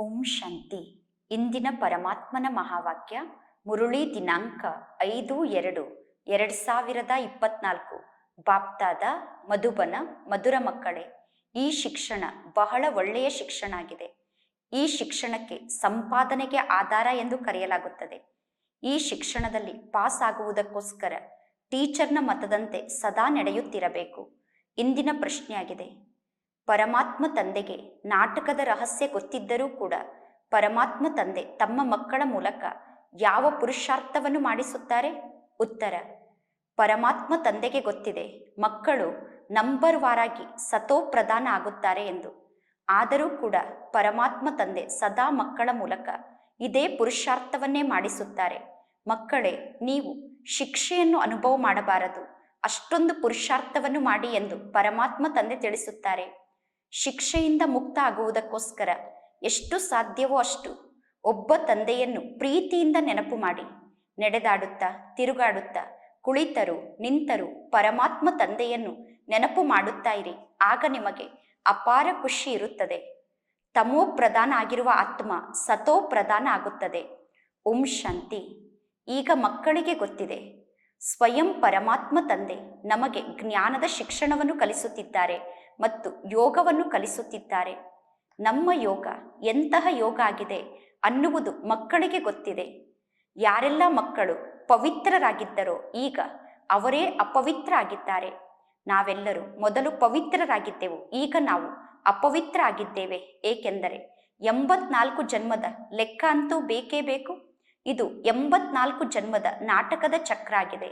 ಓಂ ಶಾಂತಿ. ಇಂದಿನ ಪರಮಾತ್ಮನ ಮಹಾವಾಕ್ಯ, ಮುರುಳಿ ದಿನಾಂಕ ಐದು ಎರಡು ಎರಡು ಸಾವಿರದ ಇಪ್ಪತ್ನಾಲ್ಕು. ಬಾಪ್ತಾದ, ಮಧುಬನ, ಮಧುರ ಮಕ್ಕಳೇ, ಈ ಶಿಕ್ಷಣ ಬಹಳ ಒಳ್ಳೆಯ ಶಿಕ್ಷಣ ಆಗಿದೆ. ಈ ಶಿಕ್ಷಣಕ್ಕೆ ಸಂಪಾದನೆಗೆ ಆಧಾರ ಎಂದು ಕರೆಯಲಾಗುತ್ತದೆ. ಈ ಶಿಕ್ಷಣದಲ್ಲಿ ಪಾಸ್ ಆಗುವುದಕ್ಕೋಸ್ಕರ ಟೀಚರ್ನ ಮತದಂತೆ ಸದಾ ನಡೆಯುತ್ತಿರಬೇಕು. ಇಂದಿನ ಪ್ರಶ್ನೆಯಾಗಿದೆ ಪರಮಾತ್ಮ ತಂದೆಗೆ ನಾಟಕದ ರಹಸ್ಯ ಗೊತ್ತಿದ್ದರೂ ಕೂಡ ಪರಮಾತ್ಮ ತಂದೆ ತಮ್ಮ ಮಕ್ಕಳ ಮೂಲಕ ಯಾವ ಪುರುಷಾರ್ಥವನ್ನು ಮಾಡಿಸುತ್ತಾರೆ? ಉತ್ತರ, ಪರಮಾತ್ಮ ತಂದೆಗೆ ಗೊತ್ತಿದೆ. ಮಕ್ಕಳು ನಂಬರ್ ವಾರಾಗಿ ಸತೋ ಪ್ರಧಾನ ಆಗುತ್ತಾರೆ ಎಂದು. ಆದರೂ ಕೂಡ ಪರಮಾತ್ಮ ತಂದೆ ಸದಾ ಮಕ್ಕಳ ಮೂಲಕ ಇದೇ ಪುರುಷಾರ್ಥವನ್ನೇ ಮಾಡಿಸುತ್ತಾರೆ. ಮಕ್ಕಳೇ, ನೀವು ಶಿಕ್ಷೆಯನ್ನು ಅನುಭವ ಮಾಡಬಾರದು. ಅಷ್ಟೊಂದು ಪುರುಷಾರ್ಥವನ್ನು ಮಾಡಿ ಎಂದು ಪರಮಾತ್ಮ ತಂದೆ ತಿಳಿಸುತ್ತಾರೆ. ಶಿಕ್ಷೆಯಿಂದ ಮುಕ್ತ ಆಗುವುದಕ್ಕೋಸ್ಕರ ಎಷ್ಟು ಸಾಧ್ಯವೋ ಅಷ್ಟು ಒಬ್ಬ ತಂದೆಯನ್ನು ಪ್ರೀತಿಯಿಂದ ನೆನಪು ಮಾಡಿ. ನಡೆದಾಡುತ್ತಾ, ತಿರುಗಾಡುತ್ತಾ, ಕುಳಿತರು, ನಿಂತರು ಪರಮಾತ್ಮ ತಂದೆಯನ್ನು ನೆನಪು ಮಾಡುತ್ತಾ ಇರಿ. ಆಗ ನಿಮಗೆ ಅಪಾರ ಖುಷಿ ಇರುತ್ತದೆ. ತಮೋ ಪ್ರಧಾನ ಆಗಿರುವ ಆತ್ಮ ಸತೋ ಪ್ರಧಾನ ಆಗುತ್ತದೆ. ಓಂ ಶಾಂತಿ. ಈಗ ಮಕ್ಕಳಿಗೆ ಗೊತ್ತಿದೆ. ಸ್ವಯಂ ಪರಮಾತ್ಮ ತಂದೆ ನಮಗೆ ಜ್ಞಾನದ ಶಿಕ್ಷಣವನ್ನು ಕಲಿಸುತ್ತಿದ್ದಾರೆ. ಮತ್ತು ಯೋಗವನ್ನು ಕಲಿಸುತ್ತಿದ್ದಾರೆ. ನಮ್ಮ ಯೋಗ ಎಂತಹ ಯೋಗ ಆಗಿದೆ ಅನ್ನುವುದು ಮಕ್ಕಳಿಗೆ ಗೊತ್ತಿದೆ. ಯಾರೆಲ್ಲ ಮಕ್ಕಳು ಪವಿತ್ರರಾಗಿದ್ದರೋ ಈಗ ಅವರೇ ಅಪವಿತ್ರ ಆಗಿದ್ದಾರೆ ನಾವೆಲ್ಲರೂ ಮೊದಲು ಪವಿತ್ರರಾಗಿದ್ದೆವು, ಈಗ ನಾವು ಅಪವಿತ್ರ ಆಗಿದ್ದೇವೆ ಏಕೆಂದರೆ ಎಂಬತ್ನಾಲ್ಕು ಜನ್ಮದ ಲೆಕ್ಕ ಅಂತೂ ಬೇಕೇ ಬೇಕು? ಇದು ಎಂಬತ್ನಾಲ್ಕು ಜನ್ಮದ ನಾಟಕದ ಚಕ್ರ ಆಗಿದೆ.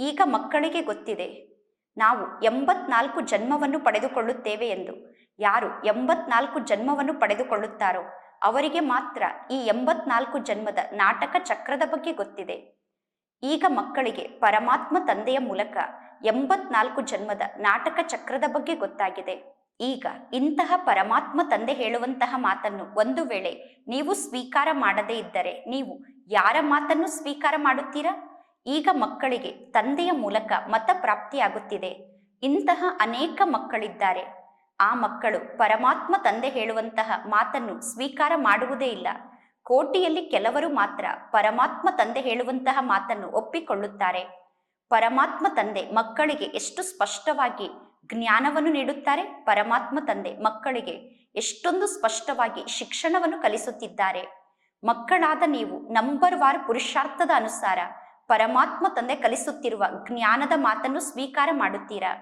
ಈಗ ಮಕ್ಕಳಿಗೆ ಗೊತ್ತಿದೆ ನಾವು ಎಂಬತ್ನಾಲ್ಕು ಜನ್ಮವನ್ನು ಪಡೆದುಕೊಳ್ಳುತ್ತೇವೆ ಎಂದು. ಯಾರು ಎಂಬತ್ನಾಲ್ಕು ಜನ್ಮವನ್ನು ಪಡೆದುಕೊಳ್ಳುತ್ತಾರೋ ಅವರಿಗೆ ಮಾತ್ರ ಈ ಎಂಬತ್ನಾಲ್ಕು ಜನ್ಮದ ನಾಟಕ ಚಕ್ರದ ಬಗ್ಗೆ ಗೊತ್ತಿದೆ. ಈಗ ಮಕ್ಕಳಿಗೆ ಪರಮಾತ್ಮ ತಂದೆಯ ಮೂಲಕ ಎಂಬತ್ನಾಲ್ಕು ಜನ್ಮದ ನಾಟಕ ಚಕ್ರದ ಬಗ್ಗೆ ಗೊತ್ತಾಗಿದೆ. ಈಗ ಇಂತಹ ಪರಮಾತ್ಮ ತಂದೆ ಹೇಳುವಂತಹ ಮಾತನ್ನು ಒಂದು ವೇಳೆ ನೀವು ಸ್ವೀಕಾರ ಮಾಡದೇ ಇದ್ದರೆ ನೀವು ಯಾರ ಮಾತನ್ನು ಸ್ವೀಕಾರ ಮಾಡುತ್ತೀರಾ? ಈಗ ಮಕ್ಕಳಿಗೆ ತಂದೆಯ ಮೂಲಕ ಮತ ಪ್ರಾಪ್ತಿಯಾಗುತ್ತಿದೆ ಇಂತಹ ಅನೇಕ ಮಕ್ಕಳಿದ್ದಾರೆ. ಆ ಮಕ್ಕಳು ಪರಮಾತ್ಮ ತಂದೆ ಹೇಳುವಂತಹ ಮಾತನ್ನು ಸ್ವೀಕಾರ ಮಾಡುವುದೇ ಇಲ್ಲ. ಕೋಟಿಯಲ್ಲಿ ಕೆಲವರು ಮಾತ್ರ ಪರಮಾತ್ಮ ತಂದೆ ಹೇಳುವಂತಹ ಮಾತನ್ನು ಒಪ್ಪಿಕೊಳ್ಳುತ್ತಾರೆ. ಪರಮಾತ್ಮ ತಂದೆ ಮಕ್ಕಳಿಗೆ ಎಷ್ಟು ಸ್ಪಷ್ಟವಾಗಿ ಜ್ಞಾನವನ್ನು ನೀಡುತ್ತಾರೆ, ಪರಮಾತ್ಮ ತಂದೆ ಮಕ್ಕಳಿಗೆ ಎಷ್ಟೊಂದು ಸ್ಪಷ್ಟವಾಗಿ ಶಿಕ್ಷಣವನ್ನು ಕಲಿಸುತ್ತಿದ್ದಾರೆ. ಮಕ್ಕಳಾದ ನೀವು ನಂಬರ್ ವಾರ್ ಪುರುಷಾರ್ಥದ ಅನುಸಾರ ಪರಮಾತ್ಮ ತಂದೆ ಕಲಿಸುತ್ತಿರುವ ಜ್ಞಾನದ ಮಾತನ್ನು ಸ್ವೀಕಾರ ಮಾಡುತ್ತೀರಾ?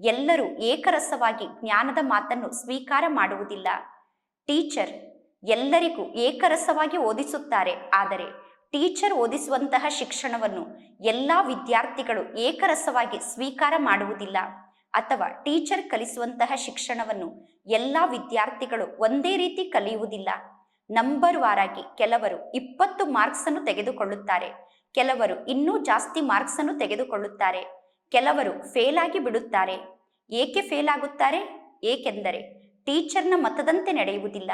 ಎಲ್ಲರೂ ಏಕರಸವಾಗಿ ಜ್ಞಾನದ ಮಾತನ್ನು ಸ್ವೀಕಾರ ಮಾಡುವುದಿಲ್ಲ. ಟೀಚರ್, ಎಲ್ಲರಿಗೂ ಏಕರಸವಾಗಿ ಓದಿಸುತ್ತಾರೆ. ಆದರೆ ಟೀಚರ್ ಓದಿಸುವಂತಹ ಶಿಕ್ಷಣವನ್ನು ಎಲ್ಲ ವಿದ್ಯಾರ್ಥಿಗಳು ಏಕರಸವಾಗಿ ಸ್ವೀಕಾರ ಮಾಡುವುದಿಲ್ಲ. ಅಥವಾ ಟೀಚರ್ ಕಲಿಸುವಂತಹ ಶಿಕ್ಷಣವನ್ನು ಎಲ್ಲ ವಿದ್ಯಾರ್ಥಿಗಳು ಒಂದೇ ರೀತಿ ಕಲಿಯುವುದಿಲ್ಲ. ನಂಬರ್ ವಾರಾಗಿ ಕೆಲವರು ಇಪ್ಪತ್ತು ಮಾರ್ಕ್ಸ್ ಅನ್ನು ತೆಗೆದುಕೊಳ್ಳುತ್ತಾರೆ. ಕೆಲವರು ಇನ್ನೂ ಜಾಸ್ತಿ ಮಾರ್ಕ್ಸ್ ಅನ್ನು ತೆಗೆದುಕೊಳ್ಳುತ್ತಾರೆ. ಕೆಲವರು ಫೇಲ್ ಆಗಿ ಬಿಡುತ್ತಾರೆ. ಏಕೆ ಫೇಲ್ ಆಗುತ್ತಾರೆ? ಏಕೆಂದರೆ ಟೀಚರ್ನ ಮತದಂತೆ ನಡೆಯುವುದಿಲ್ಲ.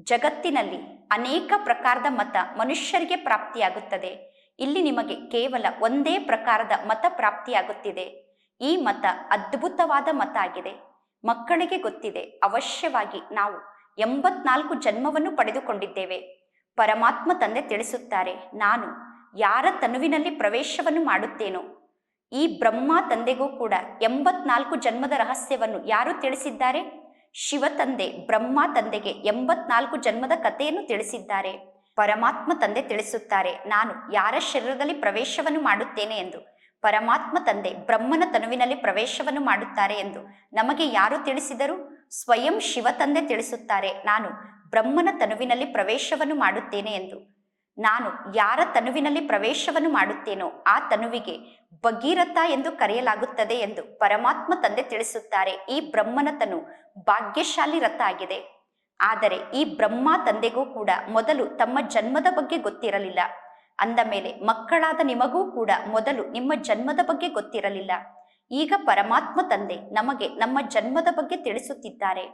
ಜಗತ್ತಿನಲ್ಲಿ ಅನೇಕ ಪ್ರಕಾರದ ಮತ ಮನುಷ್ಯರಿಗೆ ಪ್ರಾಪ್ತಿಯಾಗುತ್ತದೆ. ಇಲ್ಲಿ ನಿಮಗೆ ಕೇವಲ ಒಂದೇ ಪ್ರಕಾರದ ಮತ ಪ್ರಾಪ್ತಿಯಾಗುತ್ತಿದೆ. ಈ ಮತ ಅದ್ಭುತವಾದ ಮತ ಆಗಿದೆ. ಮಕ್ಕಳಿಗೆ ಗೊತ್ತಿದೆ, ಅವಶ್ಯವಾಗಿ ನಾವು ಎಂಬತ್ನಾಲ್ಕು ಜನ್ಮವನ್ನು ಪಡೆದುಕೊಂಡಿದ್ದೇವೆ. ಪರಮಾತ್ಮ ತಂದೆ ತಿಳಿಸುತ್ತಾರೆ, ನಾನು ಯಾರ ತನುವಿನಲ್ಲಿ ಪ್ರವೇಶವನ್ನು ಮಾಡುತ್ತೇನೋ? ಈ ಬ್ರಹ್ಮ ತಂದೆಗೂ ಕೂಡ ಎಂಬತ್ನಾಲ್ಕು ಜನ್ಮದ ರಹಸ್ಯವನ್ನು ಯಾರು ತಿಳಿಸಿದ್ದಾರೆ? ಶಿವ ತಂದೆ, ಬ್ರಹ್ಮ ತಂದೆಗೆ ಎಂಬತ್ನಾಲ್ಕು ಜನ್ಮದ ಕಥೆಯನ್ನು ತಿಳಿಸಿದ್ದಾರೆ. ಪರಮಾತ್ಮ ತಂದೆ ತಿಳಿಸುತ್ತಾರೆ, ನಾನು ಯಾರ ಶರೀರದಲ್ಲಿ ಪ್ರವೇಶವನ್ನು ಮಾಡುತ್ತೇನೆ ಎಂದು. ಪರಮಾತ್ಮ ತಂದೆ ಬ್ರಹ್ಮನ ತನುವಿನಲ್ಲಿ ಪ್ರವೇಶವನ್ನು ಮಾಡುತ್ತಾರೆ ಎಂದು ನಮಗೆ ಯಾರು ತಿಳಿಸಿದರು? ಸ್ವಯಂ ಶಿವ ತಂದೆ ತಿಳಿಸುತ್ತಾರೆ, ನಾನು ಬ್ರಹ್ಮನ ತನುವಿನಲ್ಲಿ ಪ್ರವೇಶವನ್ನು ಮಾಡುತ್ತೇನೆ ಎಂದು. ನಾನು ಯಾರ ತನುವಿನಲ್ಲಿ ಪ್ರವೇಶವನ್ನು ಮಾಡುತ್ತೇನೋ ಆ ತನುವಿಗೆ ಭಗೀರಥ ಎಂದು ಕರೆಯಲಾಗುತ್ತದೆ ಎಂದು ಪರಮಾತ್ಮ ತಂದೆ ತಿಳಿಸುತ್ತಾರೆ. ಈ ಬ್ರಹ್ಮನ ತನು ಭಾಗ್ಯಶಾಲಿ ರಥ ಆಗಿದೆ. ಆದರೆ ಈ ಬ್ರಹ್ಮ ತಂದೆಗೂ ಕೂಡ ಮೊದಲು ತಮ್ಮ ಜನ್ಮದ ಬಗ್ಗೆ ಗೊತ್ತಿರಲಿಲ್ಲ. ಅಂದ ಮೇಲೆ ಮಕ್ಕಳಾದ ನಿಮಗೂ ಕೂಡ ಮೊದಲು ನಿಮ್ಮ ಜನ್ಮದ ಬಗ್ಗೆ ಗೊತ್ತಿರಲಿಲ್ಲ. ಈಗ ಪರಮಾತ್ಮ ತಂದೆ ನಮಗೆ ನಮ್ಮ ಜನ್ಮದ ಬಗ್ಗೆ ತಿಳಿಸುತ್ತಿದ್ದಾರೆ.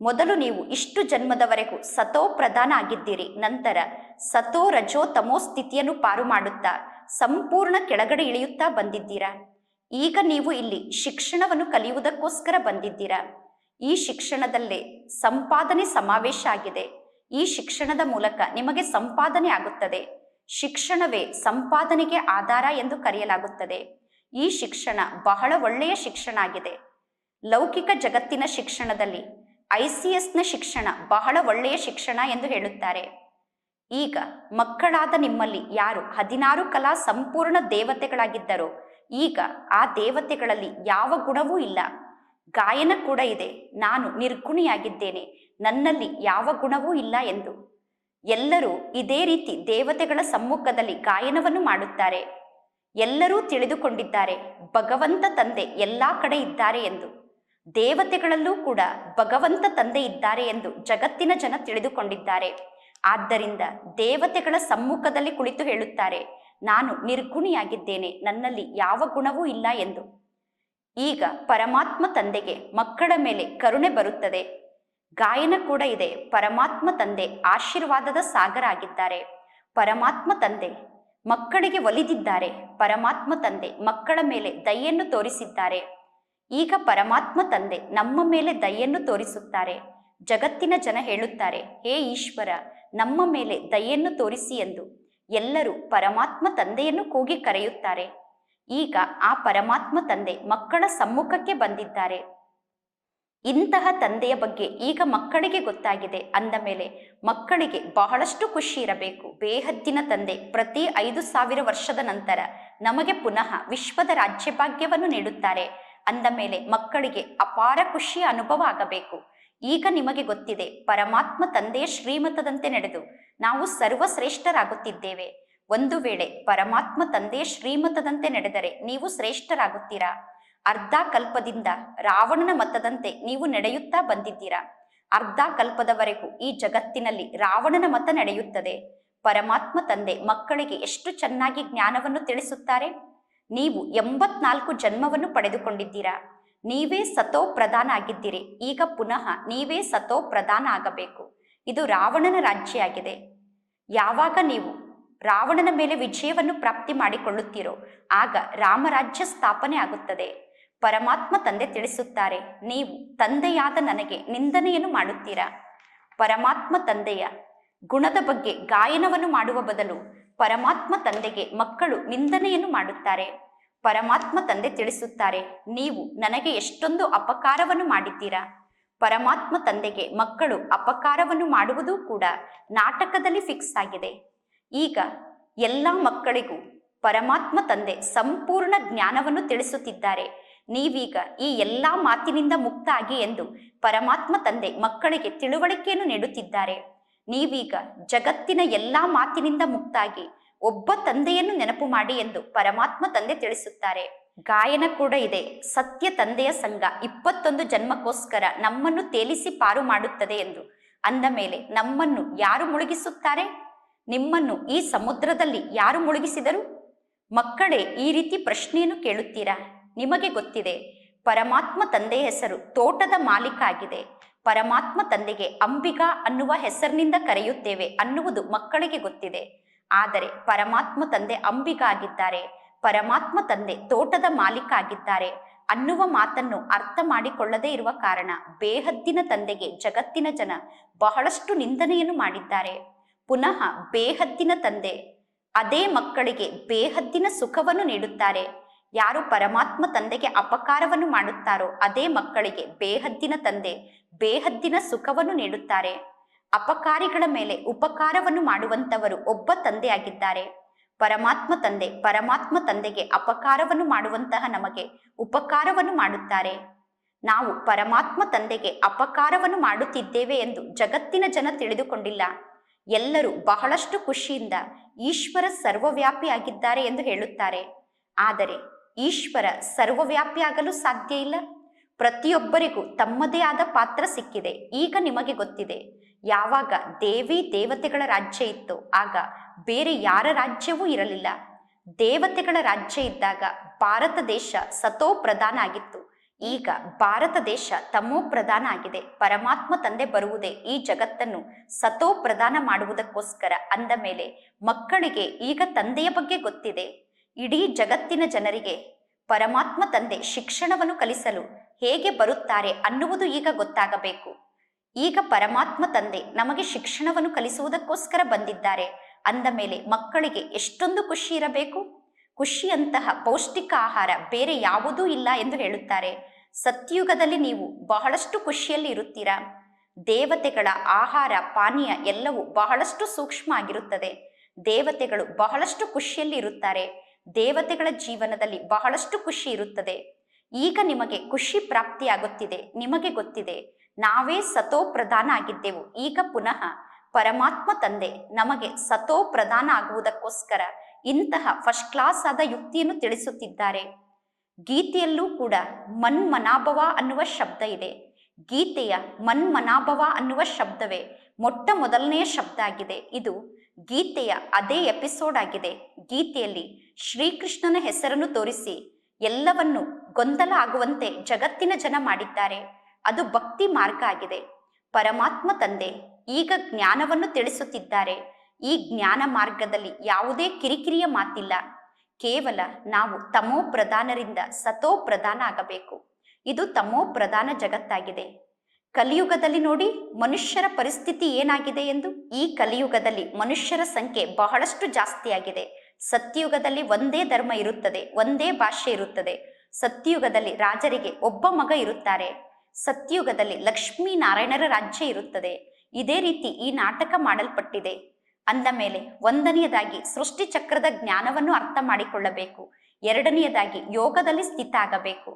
ಮೊದಲು ನೀವು ಇಷ್ಟು ಜನ್ಮದವರೆಗೂ ಸತೋ ಪ್ರಧಾನ ಆಗಿದ್ದೀರಿ. ನಂತರ ಸತೋ ರಜೋ ತಮೋ ಸ್ಥಿತಿಯನ್ನು ಪಾರು ಮಾಡುತ್ತಾ ಸಂಪೂರ್ಣ ಕೆಳಗಡೆ ಇಳಿಯುತ್ತಾ ಬಂದಿದ್ದೀರಾ? ಈಗ ನೀವು ಇಲ್ಲಿ ಶಿಕ್ಷಣವನ್ನು ಕಲಿಯುವುದಕ್ಕೋಸ್ಕರ ಬಂದಿದ್ದೀರಾ? ಈ ಶಿಕ್ಷಣದಲ್ಲೇ ಸಂಪಾದನೆ ಸಮಾವೇಶ ಆಗಿದೆ. ಈ ಶಿಕ್ಷಣದ ಮೂಲಕ ನಿಮಗೆ ಸಂಪಾದನೆ ಆಗುತ್ತದೆ. ಶಿಕ್ಷಣವೇ ಸಂಪಾದನೆಗೆ ಆಧಾರ ಎಂದು ಕರೆಯಲಾಗುತ್ತದೆ. ಈ ಶಿಕ್ಷಣ ಬಹಳ ಒಳ್ಳೆಯ ಶಿಕ್ಷಣ ಆಗಿದೆ. ಲೌಕಿಕ ಜಗತ್ತಿನ ಶಿಕ್ಷಣದಲ್ಲಿ ಐ ಸಿ ಎಸ್ನ ಶಿಕ್ಷಣ, ಬಹಳ ಒಳ್ಳೆಯ ಶಿಕ್ಷಣ ಎಂದು ಹೇಳುತ್ತಾರೆ. ಈಗ ಮಕ್ಕಳಾದ ನಿಮ್ಮಲ್ಲಿ ಯಾರು ಹದಿನಾರು ಕಲಾ ಸಂಪೂರ್ಣ ದೇವತೆಗಳಾಗಿದ್ದರೋ, ಈಗ ಆ ದೇವತೆಗಳಲ್ಲಿ ಯಾವ ಗುಣವೂ ಇಲ್ಲ. ಗಾಯನ ಕೂಡ ಇದೆ. ನಾನು ನಿರ್ಗುಣಿಯಾಗಿದ್ದೇನೆ. ನನ್ನಲ್ಲಿ ಯಾವ ಗುಣವೂ ಇಲ್ಲ ಎಂದು. ಎಲ್ಲರೂ ಇದೇ ರೀತಿ ದೇವತೆಗಳ ಸಮ್ಮುಖದಲ್ಲಿ ಗಾಯನವನ್ನು ಮಾಡುತ್ತಾರೆ. ಎಲ್ಲರೂ ತಿಳಿದುಕೊಂಡಿದ್ದಾರೆ. ಭಗವಂತ ತಂದೆ ಎಲ್ಲಾ ಕಡೆ ಇದ್ದಾರೆ ಎಂದು. ದೇವತೆಗಳಲ್ಲೂ ಕೂಡ ಭಗವಂತ ತಂದೆ ಇದ್ದಾರೆ ಎಂದು ಜಗತ್ತಿನ ಜನ ತಿಳಿದುಕೊಂಡಿದ್ದಾರೆ. ಆದ್ದರಿಂದ ದೇವತೆಗಳ ಸಮ್ಮುಖದಲ್ಲಿ ಕುಳಿತು ಹೇಳುತ್ತಾರೆ, ನಾನು ನಿರ್ಗುಣಿಯಾಗಿದ್ದೇನೆ, ನನ್ನಲ್ಲಿ ಯಾವ ಗುಣವೂ ಇಲ್ಲ ಎಂದು. ಈಗ ಪರಮಾತ್ಮ ತಂದೆಗೆ ಮಕ್ಕಳ ಮೇಲೆ ಕರುಣೆ ಬರುತ್ತದೆ. ಗಾಯನ ಕೂಡ ಇದೆ, ಪರಮಾತ್ಮ ತಂದೆ ಆಶೀರ್ವಾದದ ಸಾಗರ ಆಗಿದ್ದಾರೆ. ಪರಮಾತ್ಮ ತಂದೆ ಮಕ್ಕಳಿಗೆ ಒಲಿದಿದ್ದಾರೆ, ಪರಮಾತ್ಮ ತಂದೆ ಮಕ್ಕಳ ಮೇಲೆ ದಯೆಯನ್ನು ತೋರಿಸಿದ್ದಾರೆ. ಈಗ ಪರಮಾತ್ಮ ತಂದೆ ನಮ್ಮ ಮೇಲೆ ದಯೆಯನ್ನು ತೋರಿಸುತ್ತಾರೆ. ಜಗತ್ತಿನ ಜನ ಹೇಳುತ್ತಾರೆ, ಹೇ ಈಶ್ವರ, ನಮ್ಮ ಮೇಲೆ ದಯೆಯನ್ನು ತೋರಿಸಿ ಎಂದು. ಎಲ್ಲರೂ ಪರಮಾತ್ಮ ತಂದೆಯನ್ನು ಕೂಗಿ ಕರೆಯುತ್ತಾರೆ. ಈಗ ಆ ಪರಮಾತ್ಮ ತಂದೆ ಮಕ್ಕಳ ಸಮ್ಮುಖಕ್ಕೆ ಬಂದಿದ್ದಾರೆ. ಇಂತಹ ತಂದೆಯ ಬಗ್ಗೆ ಈಗ ಮಕ್ಕಳಿಗೆ ಗೊತ್ತಾಗಿದೆ. ಅಂದ ಮೇಲೆ ಮಕ್ಕಳಿಗೆ ಬಹಳಷ್ಟು ಖುಷಿ ಇರಬೇಕು. ಬೇಹದ್ದಿನ ತಂದೆ ಪ್ರತಿ ಐದು ಸಾವಿರ ವರ್ಷದ ನಂತರ ನಮಗೆ ಪುನಃ ವಿಶ್ವದ ರಾಜ್ಯಭಾಗ್ಯವನ್ನು ನೀಡುತ್ತಾರೆ. ಅಂದ ಮೇಲೆ ಮಕ್ಕಳಿಗೆ ಅಪಾರ ಖುಷಿಯ ಅನುಭವ ಆಗಬೇಕು. ಈಗ ನಿಮಗೆ ಗೊತ್ತಿದೆ, ಪರಮಾತ್ಮ ತಂದೆಯ ಶ್ರೀಮತದಂತೆ ನಡೆದು ನಾವು ಸರ್ವಶ್ರೇಷ್ಠರಾಗುತ್ತಿದ್ದೇವೆ. ಒಂದು ವೇಳೆ ಪರಮಾತ್ಮ ತಂದೆಯ ಶ್ರೀಮತದಂತೆ ನಡೆದರೆ ನೀವು ಶ್ರೇಷ್ಠರಾಗುತ್ತೀರಾ? ಅರ್ಧ ಕಲ್ಪದಿಂದ ರಾವಣನ ಮತದಂತೆ ನೀವು ನಡೆಯುತ್ತಾ ಬಂದಿದ್ದೀರಾ? ಅರ್ಧ ಕಲ್ಪದವರೆಗೂ ಈ ಜಗತ್ತಿನಲ್ಲಿ ರಾವಣನ ಮತ ನಡೆಯುತ್ತದೆ. ಪರಮಾತ್ಮ ತಂದೆ ಮಕ್ಕಳಿಗೆ ಎಷ್ಟು ಚೆನ್ನಾಗಿ ಜ್ಞಾನವನ್ನು ತಿಳಿಸುತ್ತಾರೆ? ನೀವು ಎಂಬತ್ನಾಲ್ಕು ಜನ್ಮವನ್ನು ಪಡೆದುಕೊಂಡಿದ್ದೀರಾ? ನೀವೇ ಸತೋ ಪ್ರಧಾನ ಆಗಿದ್ದೀರಿ ಈಗ ಪುನಃ ನೀವೇ ಸತೋ ಪ್ರಧಾನ ಆಗಬೇಕು ಇದು ರಾವಣನ ರಾಜ್ಯ ಆಗಿದೆ ಯಾವಾಗ ನೀವು ರಾವಣನ ಮೇಲೆ ವಿಜಯವನ್ನು ಪ್ರಾಪ್ತಿ ಮಾಡಿಕೊಳ್ಳುತ್ತೀರೋ, ಆಗ ರಾಮರಾಜ್ಯ ಸ್ಥಾಪನೆ ಆಗುತ್ತದೆ. ಪರಮಾತ್ಮ ತಂದೆ ತಿಳಿಸುತ್ತಾರೆ, ನೀವು ತಂದೆಯಾದ ನನಗೆ ನಿಂದನೆಯನ್ನು ಮಾಡುತ್ತೀರಾ? ಪರಮಾತ್ಮ ತಂದೆಯ ಗುಣದ ಬಗ್ಗೆ ಗಾಯನವನ್ನು ಮಾಡುವ ಬದಲು ಪರಮಾತ್ಮ ತಂದೆಗೆ ಮಕ್ಕಳು ನಿಂದನೆಯನ್ನು ಮಾಡುತ್ತಾರೆ. ಪರಮಾತ್ಮ ತಂದೆ ತಿಳಿಸುತ್ತಾರೆ, ನೀವು ನನಗೆ ಎಷ್ಟೊಂದು ಅಪಕಾರವನ್ನು ಮಾಡಿದ್ದೀರಾ? ಪರಮಾತ್ಮ ತಂದೆಗೆ ಮಕ್ಕಳು ಅಪಕಾರವನ್ನು ಮಾಡುವುದೂ ಕೂಡ ನಾಟಕದಲ್ಲಿ ಫಿಕ್ಸ್ ಆಗಿದೆ. ಈಗ ಎಲ್ಲ ಮಕ್ಕಳಿಗೂ ಪರಮಾತ್ಮ ತಂದೆ ಸಂಪೂರ್ಣ ಜ್ಞಾನವನ್ನು ತಿಳಿಸುತ್ತಿದ್ದಾರೆ. ನೀವೀಗ ಈ ಎಲ್ಲಾ ಮಾತಿನಿಂದ ಮುಕ್ತ ಆಗಿ ಎಂದು ಪರಮಾತ್ಮ ತಂದೆ ಮಕ್ಕಳಿಗೆ ತಿಳುವಳಿಕೆಯನ್ನು ನೀಡುತ್ತಿದ್ದಾರೆ. ನೀವೀಗ ಜಗತ್ತಿನ ಎಲ್ಲಾ ಮಾತಿನಿಂದ ಮುಕ್ತಾಗಿ ಒಬ್ಬ ತಂದೆಯನ್ನು ನೆನಪು ಮಾಡಿ ಎಂದು ಪರಮಾತ್ಮ ತಂದೆ ತಿಳಿಸುತ್ತಾರೆ. ಗಾಯನ ಕೂಡ ಇದೆ. ಸತ್ಯ ತಂದೆಯ ಸಂಘ ಇಪ್ಪತ್ತೊಂದು ಜನ್ಮಕ್ಕೋಸ್ಕರ ನಮ್ಮನ್ನು ತೇಲಿಸಿ ಪಾರು ಮಾಡುತ್ತದೆ ಎಂದು. ಅಂದ ಮೇಲೆ ನಮ್ಮನ್ನು ಯಾರು ಮುಳುಗಿಸುತ್ತಾರೆ? ನಿಮ್ಮನ್ನು ಈ ಸಮುದ್ರದಲ್ಲಿ ಯಾರು ಮುಳುಗಿಸಿದರು? ಮಕ್ಕಳೇ, ಈ ರೀತಿ ಪ್ರಶ್ನೆಯನ್ನು ಕೇಳುತ್ತೀರಾ? ನಿಮಗೆ ಗೊತ್ತಿದೆ, ಪರಮಾತ್ಮ ತಂದೆಯ ಹೆಸರು ತೋಟದ ಮಾಲೀಕ ಆಗಿದೆ. ಪರಮಾತ್ಮ ತಂದೆಗೆ ಅಂಬಿಗಾ ಅನ್ನುವ ಹೆಸರಿನಿಂದ ಕರೆಯುತ್ತೇವೆ ಅನ್ನುವುದು ಮಕ್ಕಳಿಗೆ ಗೊತ್ತಿದೆ. ಆದರೆ ಪರಮಾತ್ಮ ತಂದೆ ಅಂಬಿಗಾಗಿದ್ದಾರೆ. ಪರಮಾತ್ಮ ತಂದೆ ತೋಟದ ಮಾಲೀಕ ಆಗಿದ್ದಾರೆ ಅನ್ನುವ ಮಾತನ್ನು ಅರ್ಥ ಮಾಡಿಕೊಳ್ಳದೇ ಇರುವ ಕಾರಣ ಬೇಹದ್ದಿನ ತಂದೆಗೆ ಜಗತ್ತಿನ ಜನ ಬಹಳಷ್ಟು ನಿಂದನೆಯನ್ನು ಮಾಡಿದ್ದಾರೆ. ಪುನಃ ಬೇಹದ್ದಿನ ತಂದೆ ಅದೇ ಮಕ್ಕಳಿಗೆ ಬೇಹದ್ದಿನ ಸುಖವನ್ನು ನೀಡುತ್ತಾರೆ. ಯಾರು ಪರಮಾತ್ಮ ತಂದೆಗೆ ಅಪಕಾರವನ್ನು ಮಾಡುತ್ತಾರೋ ಅದೇ ಮಕ್ಕಳಿಗೆ ಬೇಹದ್ದಿನ ತಂದೆ ಬೇಹದ್ದಿನ ಸುಖವನ್ನು ನೀಡುತ್ತಾರೆ. ಅಪಕಾರಿಗಳ ಮೇಲೆ ಉಪಕಾರವನ್ನು ಮಾಡುವಂತವರು ಒಬ್ಬ ತಂದೆಯಾಗಿದ್ದಾರೆ. ಪರಮಾತ್ಮ ತಂದೆ, ಪರಮಾತ್ಮ ತಂದೆಗೆ ಅಪಕಾರವನ್ನು ಮಾಡುವಂತಹ ನಮಗೆ ಉಪಕಾರವನ್ನು ಮಾಡುತ್ತಾರೆ. ನಾವು ಪರಮಾತ್ಮ ತಂದೆಗೆ ಅಪಕಾರವನ್ನು ಮಾಡುತ್ತಿದ್ದೇವೆ ಎಂದು ಜಗತ್ತಿನ ಜನ ತಿಳಿದುಕೊಂಡಿಲ್ಲ. ಎಲ್ಲರೂ ಬಹಳಷ್ಟು ಖುಷಿಯಿಂದ ಈಶ್ವರ ಸರ್ವವ್ಯಾಪಿಯಾಗಿದ್ದಾರೆ ಎಂದು ಹೇಳುತ್ತಾರೆ. ಆದರೆ ಈಶ್ವರ ಸರ್ವವ್ಯಾಪಿಯಾಗಲು ಸಾಧ್ಯ ಇಲ್ಲ. ಪ್ರತಿಯೊಬ್ಬರಿಗೂ ತಮ್ಮದೇ ಆದ ಪಾತ್ರ ಸಿಕ್ಕಿದೆ. ಈಗ ನಿಮಗೆ ಗೊತ್ತಿದೆ. ಯಾವಾಗ ದೇವಿ ದೇವತೆಗಳ ರಾಜ್ಯ ಇತ್ತು ಆಗ ಬೇರೆ ಯಾರ ರಾಜ್ಯವೂ ಇರಲಿಲ್ಲ. ದೇವತೆಗಳ ರಾಜ್ಯ ಇದ್ದಾಗ ಭಾರತ ದೇಶ ಸತೋ ಪ್ರಧಾನ ಆಗಿತ್ತು. ಈಗ ಭಾರತ ದೇಶ ತಮೋ ಪ್ರಧಾನ ಆಗಿದೆ. ಪರಮಾತ್ಮ ತಂದೆ ಬರುವುದೇ ಈ ಜಗತ್ತನ್ನು ಸತೋ ಪ್ರಧಾನ ಮಾಡುವುದಕ್ಕೋಸ್ಕರ ಅಂದ ಮೇಲೆ ಮಕ್ಕಳಿಗೆ ಈಗ ತಂದೆಯ ಬಗ್ಗೆ ಗೊತ್ತಿದೆ. ಇಡೀ ಜಗತ್ತಿನ ಜನರಿಗೆ ಪರಮಾತ್ಮ ತಂದೆ ಶಿಕ್ಷಣವನ್ನು ಕಲಿಸಲು ಹೇಗೆ ಬರುತ್ತಾರೆ ಅನ್ನುವುದು ಈಗ ಗೊತ್ತಾಗಬೇಕು. ಈಗ ಪರಮಾತ್ಮ ತಂದೆ ನಮಗೆ ಶಿಕ್ಷಣವನ್ನು ಕಲಿಸುವುದಕ್ಕೋಸ್ಕರ ಬಂದಿದ್ದಾರೆ. ಅಂದ ಮೇಲೆ ಮಕ್ಕಳಿಗೆ ಎಷ್ಟೊಂದು ಖುಷಿ ಇರಬೇಕು? ಖುಷಿಯಂತಹ ಪೌಷ್ಟಿಕ ಆಹಾರ ಬೇರೆ ಯಾವುದೂ ಇಲ್ಲ ಎಂದು ಹೇಳುತ್ತಾರೆ. ಸತ್ಯುಗದಲ್ಲಿ ನೀವು ಬಹಳಷ್ಟು ಖುಷಿಯಲ್ಲಿ ಇರುತ್ತೀರಾ? ದೇವತೆಗಳ ಆಹಾರ ಪಾನೀಯ ಎಲ್ಲವೂ ಬಹಳಷ್ಟು ಸೂಕ್ಷ್ಮ ಆಗಿರುತ್ತದೆ. ದೇವತೆಗಳು ಬಹಳಷ್ಟು ಖುಷಿಯಲ್ಲಿ ಇರುತ್ತಾರೆ. ದೇವತೆಗಳ ಜೀವನದಲ್ಲಿ ಬಹಳಷ್ಟು ಖುಷಿ ಇರುತ್ತದೆ. ಈಗ ನಿಮಗೆ ಖುಷಿ ಪ್ರಾಪ್ತಿಯಾಗುತ್ತಿದೆ, ನಿಮಗೆ ಗೊತ್ತಿದೆ. ನಾವೇ ಸತೋ ಪ್ರಧಾನ ಆಗಿದ್ದೆವು. ಈಗ ಪುನಃ ಪರಮಾತ್ಮ ತಂದೆ ನಮಗೆ ಸತೋ ಪ್ರಧಾನ ಆಗುವುದಕ್ಕೋಸ್ಕರ ಇಂತಹ ಫಸ್ಟ್ ಕ್ಲಾಸ್ ಆದ ಯುಕ್ತಿಯನ್ನು ತಿಳಿಸುತ್ತಿದ್ದಾರೆ. ಗೀತೆಯಲ್ಲೂ ಕೂಡ ಮನ್ ಮನಾಭವ ಅನ್ನುವ ಶಬ್ದ ಇದೆ. ಗೀತೆಯ ಮನ್ ಮನಾಭವ ಅನ್ನುವ ಶಬ್ದವೇ ಮೊಟ್ಟ ಮೊದಲನೆಯ ಶಬ್ದ ಆಗಿದೆ. ಇದು ಗೀತೆಯ ಅದೇ ಎಪಿಸೋಡ್ ಆಗಿದೆ. ಗೀತೆಯಲ್ಲಿ ಶ್ರೀಕೃಷ್ಣನ ಹೆಸರನ್ನು ತೋರಿಸಿ ಎಲ್ಲವನ್ನು ಗೊಂದಲ ಆಗುವಂತೆ ಜಗತ್ತಿನ ಜನ ಮಾಡಿದ್ದಾರೆ. ಅದು ಭಕ್ತಿ ಮಾರ್ಗ ಆಗಿದೆ. ಪರಮಾತ್ಮ ತಂದೆ, ಈಗ ಜ್ಞಾನವನ್ನು ತಿಳಿಸುತ್ತಿದ್ದಾರೆ. ಈ ಜ್ಞಾನ ಮಾರ್ಗದಲ್ಲಿ ಯಾವುದೇ ಕಿರಿಕಿರಿಯ ಮಾತಿಲ್ಲ. ಕೇವಲ ನಾವು ತಮೋ ಪ್ರಧಾನರಿಂದ ಸತೋ ಪ್ರಧಾನ ಆಗಬೇಕು. ಇದು ತಮೋ ಪ್ರಧಾನ ಜಗತ್ತಾಗಿದೆ. ಕಲಿಯುಗದಲ್ಲಿ ನೋಡಿ ಮನುಷ್ಯರ ಪರಿಸ್ಥಿತಿ ಏನಾಗಿದೆ ಎಂದು? ಈ ಕಲಿಯುಗದಲ್ಲಿ ಮನುಷ್ಯರ ಸಂಖ್ಯೆ ಬಹಳಷ್ಟು ಜಾಸ್ತಿಯಾಗಿದೆ ಸತ್ಯಯುಗದಲ್ಲಿ ಒಂದೇ ಧರ್ಮ ಇರುತ್ತದೆ, ಒಂದೇ ಭಾಷೆ ಇರುತ್ತದೆ. ಸತ್ಯಯುಗದಲ್ಲಿ ರಾಜರಿಗೆ ಒಬ್ಬ ಮಗ ಇರುತ್ತಾರೆ. ಸತ್ಯುಗದಲ್ಲಿ ಲಕ್ಷ್ಮೀ ನಾರಾಯಣರ ರಾಜ್ಯ ಇರುತ್ತದೆ. ಇದೇ ರೀತಿ ಈ ನಾಟಕ ಮಾಡಲ್ಪಟ್ಟಿದೆ. ಅಂದ ಮೇಲೆ ಒಂದನೆಯದಾಗಿ ಸೃಷ್ಟಿ ಚಕ್ರದ ಜ್ಞಾನವನ್ನು ಅರ್ಥ ಮಾಡಿಕೊಳ್ಳಬೇಕು. ಎರಡನೆಯದಾಗಿ ಯೋಗದಲ್ಲಿ ಸ್ಥಿತ ಆಗಬೇಕು.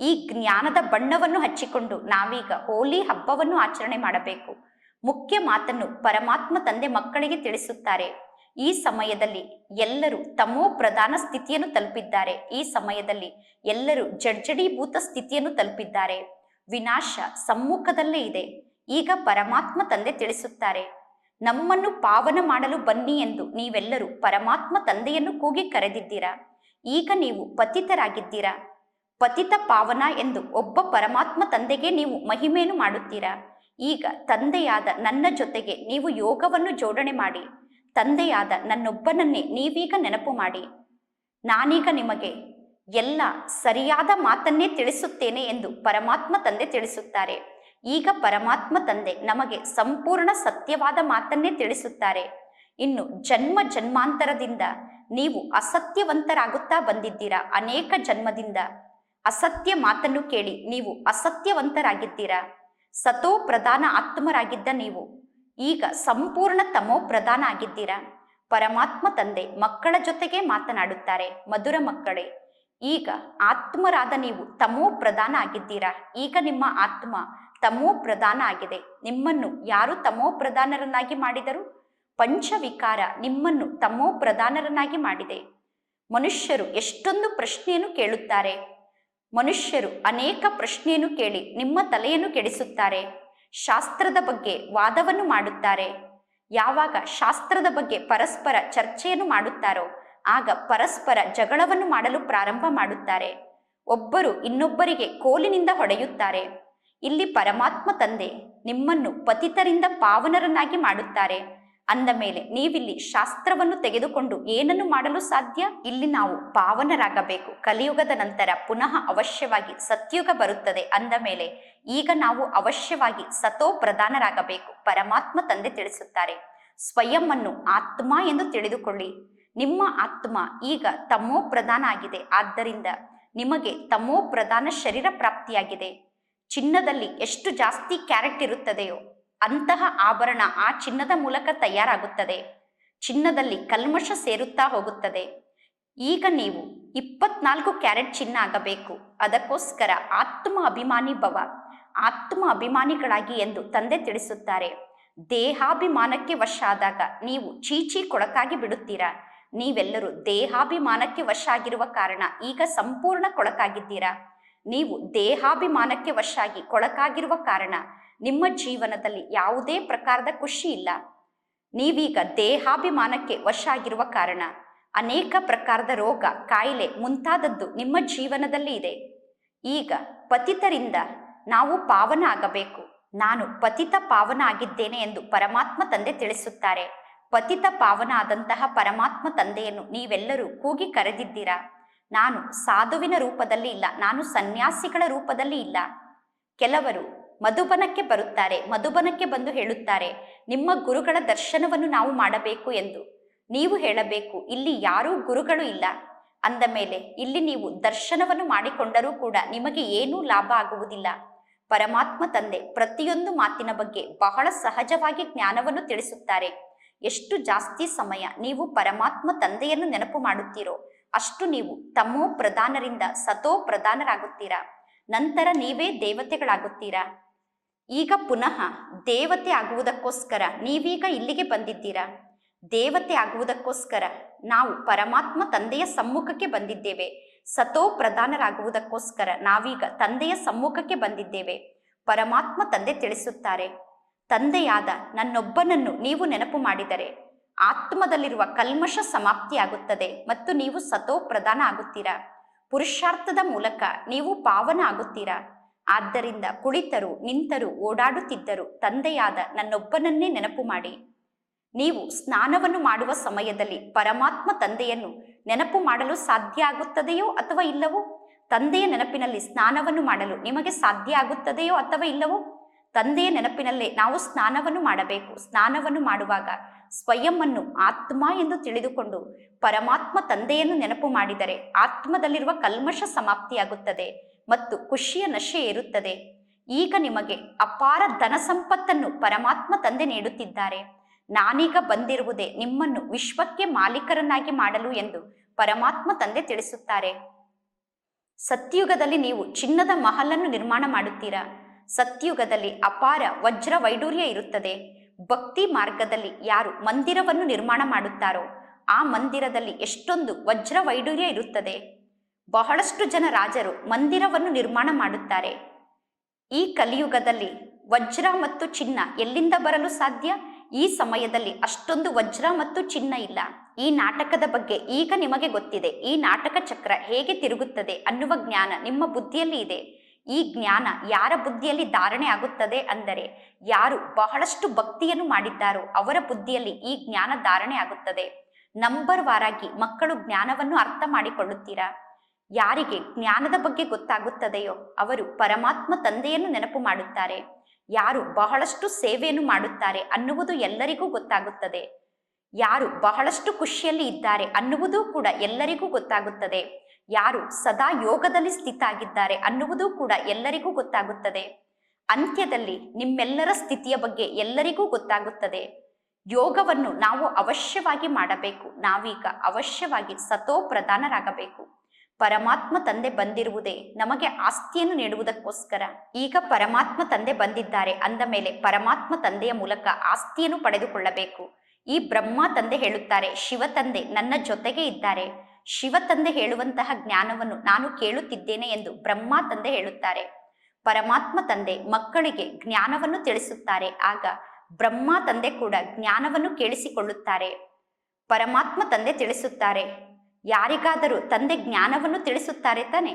ಈ ಜ್ಞಾನದ ಬಣ್ಣವನ್ನು ಹಚ್ಚಿಕೊಂಡು ನಾವೀಗ ಹೋಲಿ ಹಬ್ಬವನ್ನು ಆಚರಣೆ ಮಾಡಬೇಕು. ಮುಖ್ಯ ಮಾತನ್ನು ಪರಮಾತ್ಮ ತಂದೆ ಮಕ್ಕಳಿಗೆ ತಿಳಿಸುತ್ತಾರೆ. ಈ ಸಮಯದಲ್ಲಿ ಎಲ್ಲರೂ ತಮೋ ಪ್ರಧಾನ ಸ್ಥಿತಿಯನ್ನು ತಲುಪಿದ್ದಾರೆ. ಈ ಸಮಯದಲ್ಲಿ ಎಲ್ಲರೂ ಜಡ್ಜಡೀಭೂತ ಸ್ಥಿತಿಯನ್ನು ತಲುಪಿದ್ದಾರೆ. ವಿನಾಶ ಸಮ್ಮುಖದಲ್ಲೇ ಇದೆ. ಈಗ ಪರಮಾತ್ಮ ತಂದೆ ತಿಳಿಸುತ್ತಾರೆ. ನಮ್ಮನ್ನು ಪಾವನ ಮಾಡಲು ಬನ್ನಿ ಎಂದು ನೀವೆಲ್ಲರೂ ಪರಮಾತ್ಮ ತಂದೆಯನ್ನು ಕೂಗಿ ಕರೆದಿದ್ದೀರಾ? ಈಗ ನೀವು ಪತಿತರಾಗಿದ್ದೀರಾ? ಪತಿತ ಪಾವನ ಎಂದು ಒಬ್ಬ ಪರಮಾತ್ಮ ತಂದೆಗೆ ನೀವು ಮಹಿಮೆಯನ್ನು ಮಾಡುತ್ತೀರಾ? ಈಗ ತಂದೆಯಾದ ನನ್ನ ಜೊತೆಗೆ ನೀವು ಯೋಗವನ್ನು ಜೋಡಣೆ ಮಾಡಿ. ತಂದೆಯಾದ ನನ್ನೊಬ್ಬನನ್ನೇ ನೀವೀಗ ನೆನಪು ಮಾಡಿ. ನಾನೀಗ ನಿಮಗೆ ಎಲ್ಲ ಸರಿಯಾದ ಮಾತನ್ನೇ ತಿಳಿಸುತ್ತೇನೆ ಎಂದು ಪರಮಾತ್ಮ ತಂದೆ ತಿಳಿಸುತ್ತಾರೆ. ಈಗ ಪರಮಾತ್ಮ ತಂದೆ ನಮಗೆ ಸಂಪೂರ್ಣ ಸತ್ಯವಾದ ಮಾತನ್ನೇ ತಿಳಿಸುತ್ತಾರೆ. ಇನ್ನು ಜನ್ಮ ಜನ್ಮಾಂತರದಿಂದ ನೀವು ಅಸತ್ಯವಂತರಾಗುತ್ತಾ ಬಂದಿದ್ದೀರಾ? ಅನೇಕ ಜನ್ಮದಿಂದ. ಅಸತ್ಯ ಮಾತನ್ನು ಕೇಳಿ ನೀವು ಅಸತ್ಯವಂತರಾಗಿದ್ದೀರಾ? ಸತೋ ಪ್ರಧಾನ ಆತ್ಮರಾಗಿದ್ದ ನೀವು. ಈಗ ಸಂಪೂರ್ಣ ತಮೋ ಪ್ರಧಾನ ಆಗಿದ್ದೀರಾ? ಪರಮಾತ್ಮ ತಂದೆ ಮಕ್ಕಳ ಜೊತೆಗೆ ಮಾತನಾಡುತ್ತಾರೆ. ಮಧುರ ಮಕ್ಕಳೇ ಈಗ ಆತ್ಮರಾದ ನೀವು ತಮೋ ಪ್ರಧಾನ ಆಗಿದ್ದೀರಾ? ಈಗ ನಿಮ್ಮ ಆತ್ಮ ತಮೋ ಪ್ರಧಾನ ಆಗಿದೆ. ನಿಮ್ಮನ್ನು ಯಾರು ತಮೋ ಪ್ರಧಾನರನ್ನಾಗಿ ಮಾಡಿದರು? ಪಂಚವಿಕಾರ ನಿಮ್ಮನ್ನು ತಮೋ ಪ್ರಧಾನರನ್ನಾಗಿ ಮಾಡಿದೆ. ಮನುಷ್ಯರು ಎಷ್ಟೊಂದು ಪ್ರಶ್ನೆಯನ್ನು ಕೇಳುತ್ತಾರೆ. ಮನುಷ್ಯರು ಅನೇಕ ಪ್ರಶ್ನೆಯನ್ನು ಕೇಳಿ ನಿಮ್ಮ ತಲೆಯನ್ನು ಕೆಡಿಸುತ್ತಾರೆ. ಶಾಸ್ತ್ರದ ಬಗ್ಗೆ ವಾದವನ್ನು ಮಾಡುತ್ತಾರೆ. ಯಾವಾಗ ಶಾಸ್ತ್ರದ ಬಗ್ಗೆ ಪರಸ್ಪರ ಚರ್ಚೆಯನ್ನು ಮಾಡುತ್ತಾರೋ ಆಗ ಪರಸ್ಪರ ಜಗಳವನ್ನು ಮಾಡಲು ಪ್ರಾರಂಭ ಮಾಡುತ್ತಾರೆ. ಒಬ್ಬರು ಇನ್ನೊಬ್ಬರಿಗೆ ಕೋಲಿನಿಂದ ಹೊಡೆಯುತ್ತಾರೆ. ಇಲ್ಲಿ ಪರಮಾತ್ಮ ತಂದೆ ನಿಮ್ಮನ್ನು ಪತಿತರಿಂದ ಪಾವನರನ್ನಾಗಿ ಮಾಡುತ್ತಾರೆ. ಅಂದ ಮೇಲೆ ನೀವಿಲ್ಲಿ ಶಾಸ್ತ್ರವನ್ನು ತೆಗೆದುಕೊಂಡು ಏನನ್ನು ಮಾಡಲು ಸಾಧ್ಯ? ಇಲ್ಲಿ ನಾವು ಪಾವನರಾಗಬೇಕು. ಕಲಿಯುಗದ ನಂತರ ಪುನಃ ಅವಶ್ಯವಾಗಿ ಸತ್ಯುಗ ಬರುತ್ತದೆ. ಅಂದ ಮೇಲೆ ಈಗ ನಾವು ಅವಶ್ಯವಾಗಿ ಸತೋ ಪ್ರಧಾನರಾಗಬೇಕು. ಪರಮಾತ್ಮ ತಂದೆ ತಿಳಿಸುತ್ತಾರೆ. ಸ್ವಯಂ ಅನ್ನು ಆತ್ಮ ಎಂದು ತಿಳಿದುಕೊಳ್ಳಿ. ನಿಮ್ಮ ಆತ್ಮ ಈಗ ತಮೋ ಪ್ರಧಾನ ಆಗಿದೆ. ಆದ್ದರಿಂದ ನಿಮಗೆ ತಮೋ ಪ್ರಧಾನ ಶರೀರ ಪ್ರಾಪ್ತಿಯಾಗಿದೆ. ಚಿನ್ನದಲ್ಲಿ ಎಷ್ಟು ಜಾಸ್ತಿ ಕ್ಯಾರೆಟ್ ಇರುತ್ತದೆಯೋ ಅಂತಹ ಆಭರಣ ಆ ಚಿನ್ನದ ಮೂಲಕ ತಯಾರಾಗುತ್ತದೆ. ಚಿನ್ನದಲ್ಲಿ ಕಲ್ಮಶ ಸೇರುತ್ತಾ ಹೋಗುತ್ತದೆ. ಈಗ ನೀವು ಇಪ್ಪತ್ನಾಲ್ಕು ಕ್ಯಾರೆಟ್ ಚಿನ್ನ ಆಗಬೇಕು. ಅದಕ್ಕೋಸ್ಕರ ಆತ್ಮ ಅಭಿಮಾನಿ ಭವ, ಆತ್ಮ ಅಭಿಮಾನಿಗಳಾಗಿ ಎಂದು ತಂದೆ ತಿಳಿಸುತ್ತಾರೆ. ದೇಹಾಭಿಮಾನಕ್ಕೆ ವಶ ಆದಾಗ ನೀವು ಚೀಚಿ ಕೊಳಕಾಗಿ ಬಿಡುತ್ತೀರಾ? ನೀವೆಲ್ಲರೂ ದೇಹಾಭಿಮಾನಕ್ಕೆ ವಶ ಆಗಿರುವ ಕಾರಣ ಈಗ ಸಂಪೂರ್ಣ ಕೊಳಕಾಗಿದ್ದೀರಾ? ನೀವು ದೇಹಾಭಿಮಾನಕ್ಕೆ ವಶಾಗಿ ಕೊಳಕಾಗಿರುವ ಕಾರಣ ನಿಮ್ಮ ಜೀವನದಲ್ಲಿ ಯಾವುದೇ ಪ್ರಕಾರದ ಖುಷಿ ಇಲ್ಲ. ನೀವೀಗ ದೇಹಾಭಿಮಾನಕ್ಕೆ ವಶ ಆಗಿರುವ ಕಾರಣ ಅನೇಕ ಪ್ರಕಾರದ ರೋಗ, ಕಾಯಿಲೆ ಮುಂತಾದದ್ದು ನಿಮ್ಮ ಜೀವನದಲ್ಲಿ ಇದೆ. ಈಗ ಪತಿತರಿಂದ ನಾವು ಪಾವನ ಆಗಬೇಕು. ನಾನು ಪತಿತ ಪಾವನ ಆಗಿದ್ದೇನೆ ಎಂದು ಪರಮಾತ್ಮ ತಂದೆ ತಿಳಿಸುತ್ತಾರೆ. ಪತಿತ ಪಾವನ ಆದಂತಹ ಪರಮಾತ್ಮ ತಂದೆಯನ್ನು ನೀವೆಲ್ಲರೂ ಕೂಗಿ ಕರೆದಿದ್ದೀರಾ? ನಾನು ಸಾಧುವಿನ ರೂಪದಲ್ಲಿ ಇಲ್ಲ, ನಾನು ಸನ್ಯಾಸಿಗಳ ರೂಪದಲ್ಲಿ ಇಲ್ಲ. ಕೆಲವರು ಮಧುಬನಕ್ಕೆ ಬರುತ್ತಾರೆ, ಮಧುಬನಕ್ಕೆ ಬಂದು ಹೇಳುತ್ತಾರೆ, ನಿಮ್ಮ ಗುರುಗಳ ದರ್ಶನವನ್ನು ನಾವು ಮಾಡಬೇಕು ಎಂದು. ನೀವು ಹೇಳಬೇಕು, ಇಲ್ಲಿ ಯಾರೂ ಗುರುಗಳು ಇಲ್ಲ. ಅಂದ ಮೇಲೆ, ಇಲ್ಲಿ ನೀವು ದರ್ಶನವನ್ನು ಮಾಡಿಕೊಂಡರೂ ಕೂಡ ನಿಮಗೆ ಏನೂ ಲಾಭ ಆಗುವುದಿಲ್ಲ. ಪರಮಾತ್ಮ ತಂದೆ ಪ್ರತಿಯೊಂದು ಮಾತಿನ ಬಗ್ಗೆ ಬಹಳ ಸಹಜವಾಗಿ ಜ್ಞಾನವನ್ನು ತಿಳಿಸುತ್ತಾರೆ. ಎಷ್ಟು ಜಾಸ್ತಿ ಸಮಯ ನೀವು ಪರಮಾತ್ಮ ತಂದೆಯನ್ನು ನೆನಪು ಮಾಡುತ್ತೀರೋ ಅಷ್ಟು ನೀವು ತಮೋ ಪ್ರಧಾನರಿಂದ ಸತೋ ಪ್ರಧಾನರಾಗುತ್ತೀರಾ. ನಂತರ ನೀವೇ ದೇವತೆಗಳಾಗುತ್ತೀರಾ. ಈಗ ಪುನಃ ದೇವತೆ ಆಗುವುದಕ್ಕೋಸ್ಕರ ನೀವೀಗ ಇಲ್ಲಿಗೆ ಬಂದಿದ್ದೀರಾ. ದೇವತೆ ಆಗುವುದಕ್ಕೋಸ್ಕರ ನಾವು ಪರಮಾತ್ಮ ತಂದೆಯ ಸಮ್ಮುಖಕ್ಕೆ ಬಂದಿದ್ದೇವೆ. ಸತೋ ಪ್ರಧಾನರಾಗುವುದಕ್ಕೋಸ್ಕರ ನಾವೀಗ ತಂದೆಯ ಸಮ್ಮುಖಕ್ಕೆ ಬಂದಿದ್ದೇವೆ. ಪರಮಾತ್ಮ ತಂದೆ ತಿಳಿಸುತ್ತಾರೆ. ತಂದೆಯಾದ ನನ್ನೊಬ್ಬನನ್ನು ನೀವು ನೆನಪು ಮಾಡಿದರೆ ಆತ್ಮದಲ್ಲಿರುವ ಕಲ್ಮಶ ಸಮಾಪ್ತಿಯಾಗುತ್ತದೆ ಮತ್ತು ನೀವು ಸತೋ ಪ್ರಧಾನ ಆಗುತ್ತೀರಾ. ಪುರುಷಾರ್ಥದ ಮೂಲಕ ನೀವು ಪಾವನ ಆಗುತ್ತೀರಾ. ಆದ್ದರಿಂದ ಕುಳಿತರು, ನಿಂತರು, ಓಡಾಡುತ್ತಿದ್ದರು ತಂದೆಯಾದ ನನ್ನೊಬ್ಬನನ್ನೇ ನೆನಪು ಮಾಡಿ. ನೀವು ಸ್ನಾನವನ್ನು ಮಾಡುವ ಸಮಯದಲ್ಲಿ ಪರಮಾತ್ಮ ತಂದೆಯನ್ನು ನೆನಪು ಮಾಡಲು ಸಾಧ್ಯ ಆಗುತ್ತದೆಯೋ ಅಥವಾ ಇಲ್ಲವೋ? ತಂದೆಯ ನೆನಪಿನಲ್ಲಿ ಸ್ನಾನವನ್ನು ಮಾಡಲು ನಿಮಗೆ ಸಾಧ್ಯ ಆಗುತ್ತದೆಯೋ ಅಥವಾ ಇಲ್ಲವೋ? ತಂದೆಯ ನೆನಪಿನಲ್ಲೇ ನಾವು ಸ್ನಾನವನ್ನು ಮಾಡಬೇಕು. ಸ್ನಾನವನ್ನು ಮಾಡುವಾಗ ಸ್ವಯಂವನ್ನು ಆತ್ಮ ಎಂದು ತಿಳಿದುಕೊಂಡು ಪರಮಾತ್ಮ ತಂದೆಯನ್ನು ನೆನಪು ಮಾಡಿದರೆ ಆತ್ಮದಲ್ಲಿರುವ ಕಲ್ಮಶ ಸಮಾಪ್ತಿಯಾಗುತ್ತದೆ ಮತ್ತು ಖುಷಿಯ ನಶೆ ಏರುತ್ತದೆ. ಈಗ ನಿಮಗೆ ಅಪಾರ ಧನ ಸಂಪತ್ತನ್ನು ಪರಮಾತ್ಮ ತಂದೆ ನೀಡುತ್ತಿದ್ದಾರೆ. ನಾನೀಗ ಬಂದಿರುವುದೇ ನಿಮ್ಮನ್ನು ವಿಶ್ವಕ್ಕೆ ಮಾಲೀಕರನ್ನಾಗಿ ಮಾಡಲು ಎಂದು ಪರಮಾತ್ಮ ತಂದೆ ತಿಳಿಸುತ್ತಾರೆ. ಸತ್ಯುಗದಲ್ಲಿ ನೀವು ಚಿನ್ನದ ಮಹಲನ್ನು ನಿರ್ಮಾಣ ಮಾಡುತ್ತೀರಾ? ಸತ್ಯುಗದಲ್ಲಿ ಅಪಾರ ವಜ್ರ ವೈಡೂರ್ಯ ಇರುತ್ತದೆ. ಭಕ್ತಿ ಮಾರ್ಗದಲ್ಲಿ ಯಾರು ಮಂದಿರವನ್ನು ನಿರ್ಮಾಣ ಮಾಡುತ್ತಾರೋ, ಆ ಮಂದಿರದಲ್ಲಿ ಎಷ್ಟೊಂದು ವಜ್ರ ವೈಡೂರ್ಯ ಇರುತ್ತದೆ. ಬಹಳಷ್ಟು ಜನ ರಾಜರು ಮಂದಿರವನ್ನು ನಿರ್ಮಾಣ ಮಾಡುತ್ತಾರೆ. ಈ ಕಲಿಯುಗದಲ್ಲಿ ವಜ್ರ ಮತ್ತು ಚಿನ್ನ ಎಲ್ಲಿಂದ ಬರಲು ಸಾಧ್ಯ? ಈ ಸಮಯದಲ್ಲಿ ಅಷ್ಟೊಂದು ವಜ್ರ ಮತ್ತು ಚಿನ್ನ ಇಲ್ಲ. ಈ ನಾಟಕದ ಬಗ್ಗೆ ಈಗ ನಿಮಗೆ ಗೊತ್ತಿದೆ. ಈ ನಾಟಕ ಚಕ್ರ ಹೇಗೆ ತಿರುಗುತ್ತದೆ ಅನ್ನುವ ಜ್ಞಾನ ನಿಮ್ಮ ಬುದ್ಧಿಯಲ್ಲಿ ಇದೆ. ಈ ಜ್ಞಾನ ಯಾರ ಬುದ್ಧಿಯಲ್ಲಿ ಧಾರಣೆ ಆಗುತ್ತದೆ ಅಂದರೆ ಯಾರು ಬಹಳಷ್ಟು ಭಕ್ತಿಯನ್ನು ಮಾಡಿದ್ದಾರೋ ಅವರ ಬುದ್ಧಿಯಲ್ಲಿ ಈ ಜ್ಞಾನ ಧಾರಣೆ ಆಗುತ್ತದೆ. ನಂಬರ್ ವಾರಾಗಿ ಮಕ್ಕಳು ಜ್ಞಾನವನ್ನು ಅರ್ಥ ಮಾಡಿಕೊಳ್ಳುತ್ತೀರಾ? ಯಾರಿಗೆ ಜ್ಞಾನದ ಬಗ್ಗೆ ಗೊತ್ತಾಗುತ್ತದೆಯೋ ಅವರು ಪರಮಾತ್ಮ ತಂದೆಯನ್ನು ನೆನಪು ಮಾಡುತ್ತಾರೆ. ಯಾರು ಬಹಳಷ್ಟು ಸೇವೆಯನ್ನು ಮಾಡುತ್ತಾರೆ ಅನ್ನುವುದು ಎಲ್ಲರಿಗೂ ಗೊತ್ತಾಗುತ್ತದೆ. ಯಾರು ಬಹಳಷ್ಟು ಖುಷಿಯಲ್ಲಿ ಇದ್ದಾರೆ ಅನ್ನುವುದೂ ಕೂಡ ಎಲ್ಲರಿಗೂ ಗೊತ್ತಾಗುತ್ತದೆ. ಯಾರು ಸದಾ ಯೋಗದಲ್ಲಿ ಸ್ಥಿತ ಅನ್ನುವುದು ಅನ್ನುವುದೂ ಕೂಡ ಎಲ್ಲರಿಗೂ ಗೊತ್ತಾಗುತ್ತದೆ. ಅಂತ್ಯದಲ್ಲಿ ನಿಮ್ಮೆಲ್ಲರ ಸ್ಥಿತಿಯ ಬಗ್ಗೆ ಎಲ್ಲರಿಗೂ ಗೊತ್ತಾಗುತ್ತದೆ. ಯೋಗವನ್ನು ನಾವು ಅವಶ್ಯವಾಗಿ ಮಾಡಬೇಕು. ನಾವೀಗ ಅವಶ್ಯವಾಗಿ ಸತೋ ಪ್ರಧಾನರಾಗಬೇಕು. ಪರಮಾತ್ಮ ತಂದೆ ಬಂದಿರುವುದೇ ನಮಗೆ ಆಸ್ತಿಯನ್ನು ನೀಡುವುದಕ್ಕೋಸ್ಕರ. ಈಗ ಪರಮಾತ್ಮ ತಂದೆ ಬಂದಿದ್ದಾರೆ ಅಂದ ಮೇಲೆ ಪರಮಾತ್ಮ ತಂದೆಯ ಮೂಲಕ ಆಸ್ತಿಯನ್ನು ಪಡೆದುಕೊಳ್ಳಬೇಕು. ಈ ಬ್ರಹ್ಮ ತಂದೆ ಹೇಳುತ್ತಾರೆ, ಶಿವ ತಂದೆ ನನ್ನ ಜೊತೆಗೆ ಇದ್ದಾರೆ. ಶಿವ ತಂದೆ ಹೇಳುವಂತಹ ಜ್ಞಾನವನ್ನು ನಾನು ಕೇಳುತ್ತಿದ್ದೇನೆ ಎಂದು ಬ್ರಹ್ಮ ತಂದೆ ಹೇಳುತ್ತಾರೆ. ಪರಮಾತ್ಮ ತಂದೆ ಮಕ್ಕಳಿಗೆ ಜ್ಞಾನವನ್ನು ತಿಳಿಸುತ್ತಾರೆ. ಆಗ ಬ್ರಹ್ಮ ತಂದೆ ಕೂಡ ಜ್ಞಾನವನ್ನು ಕೇಳಿಸಿಕೊಳ್ಳುತ್ತಾರೆ. ಪರಮಾತ್ಮ ತಂದೆ ತಿಳಿಸುತ್ತಾರೆ. ಯಾರಿಗಾದರೂ ತಂದೆ ಜ್ಞಾನವನ್ನು ತಿಳಿಸುತ್ತಾರೆ ತಾನೆ.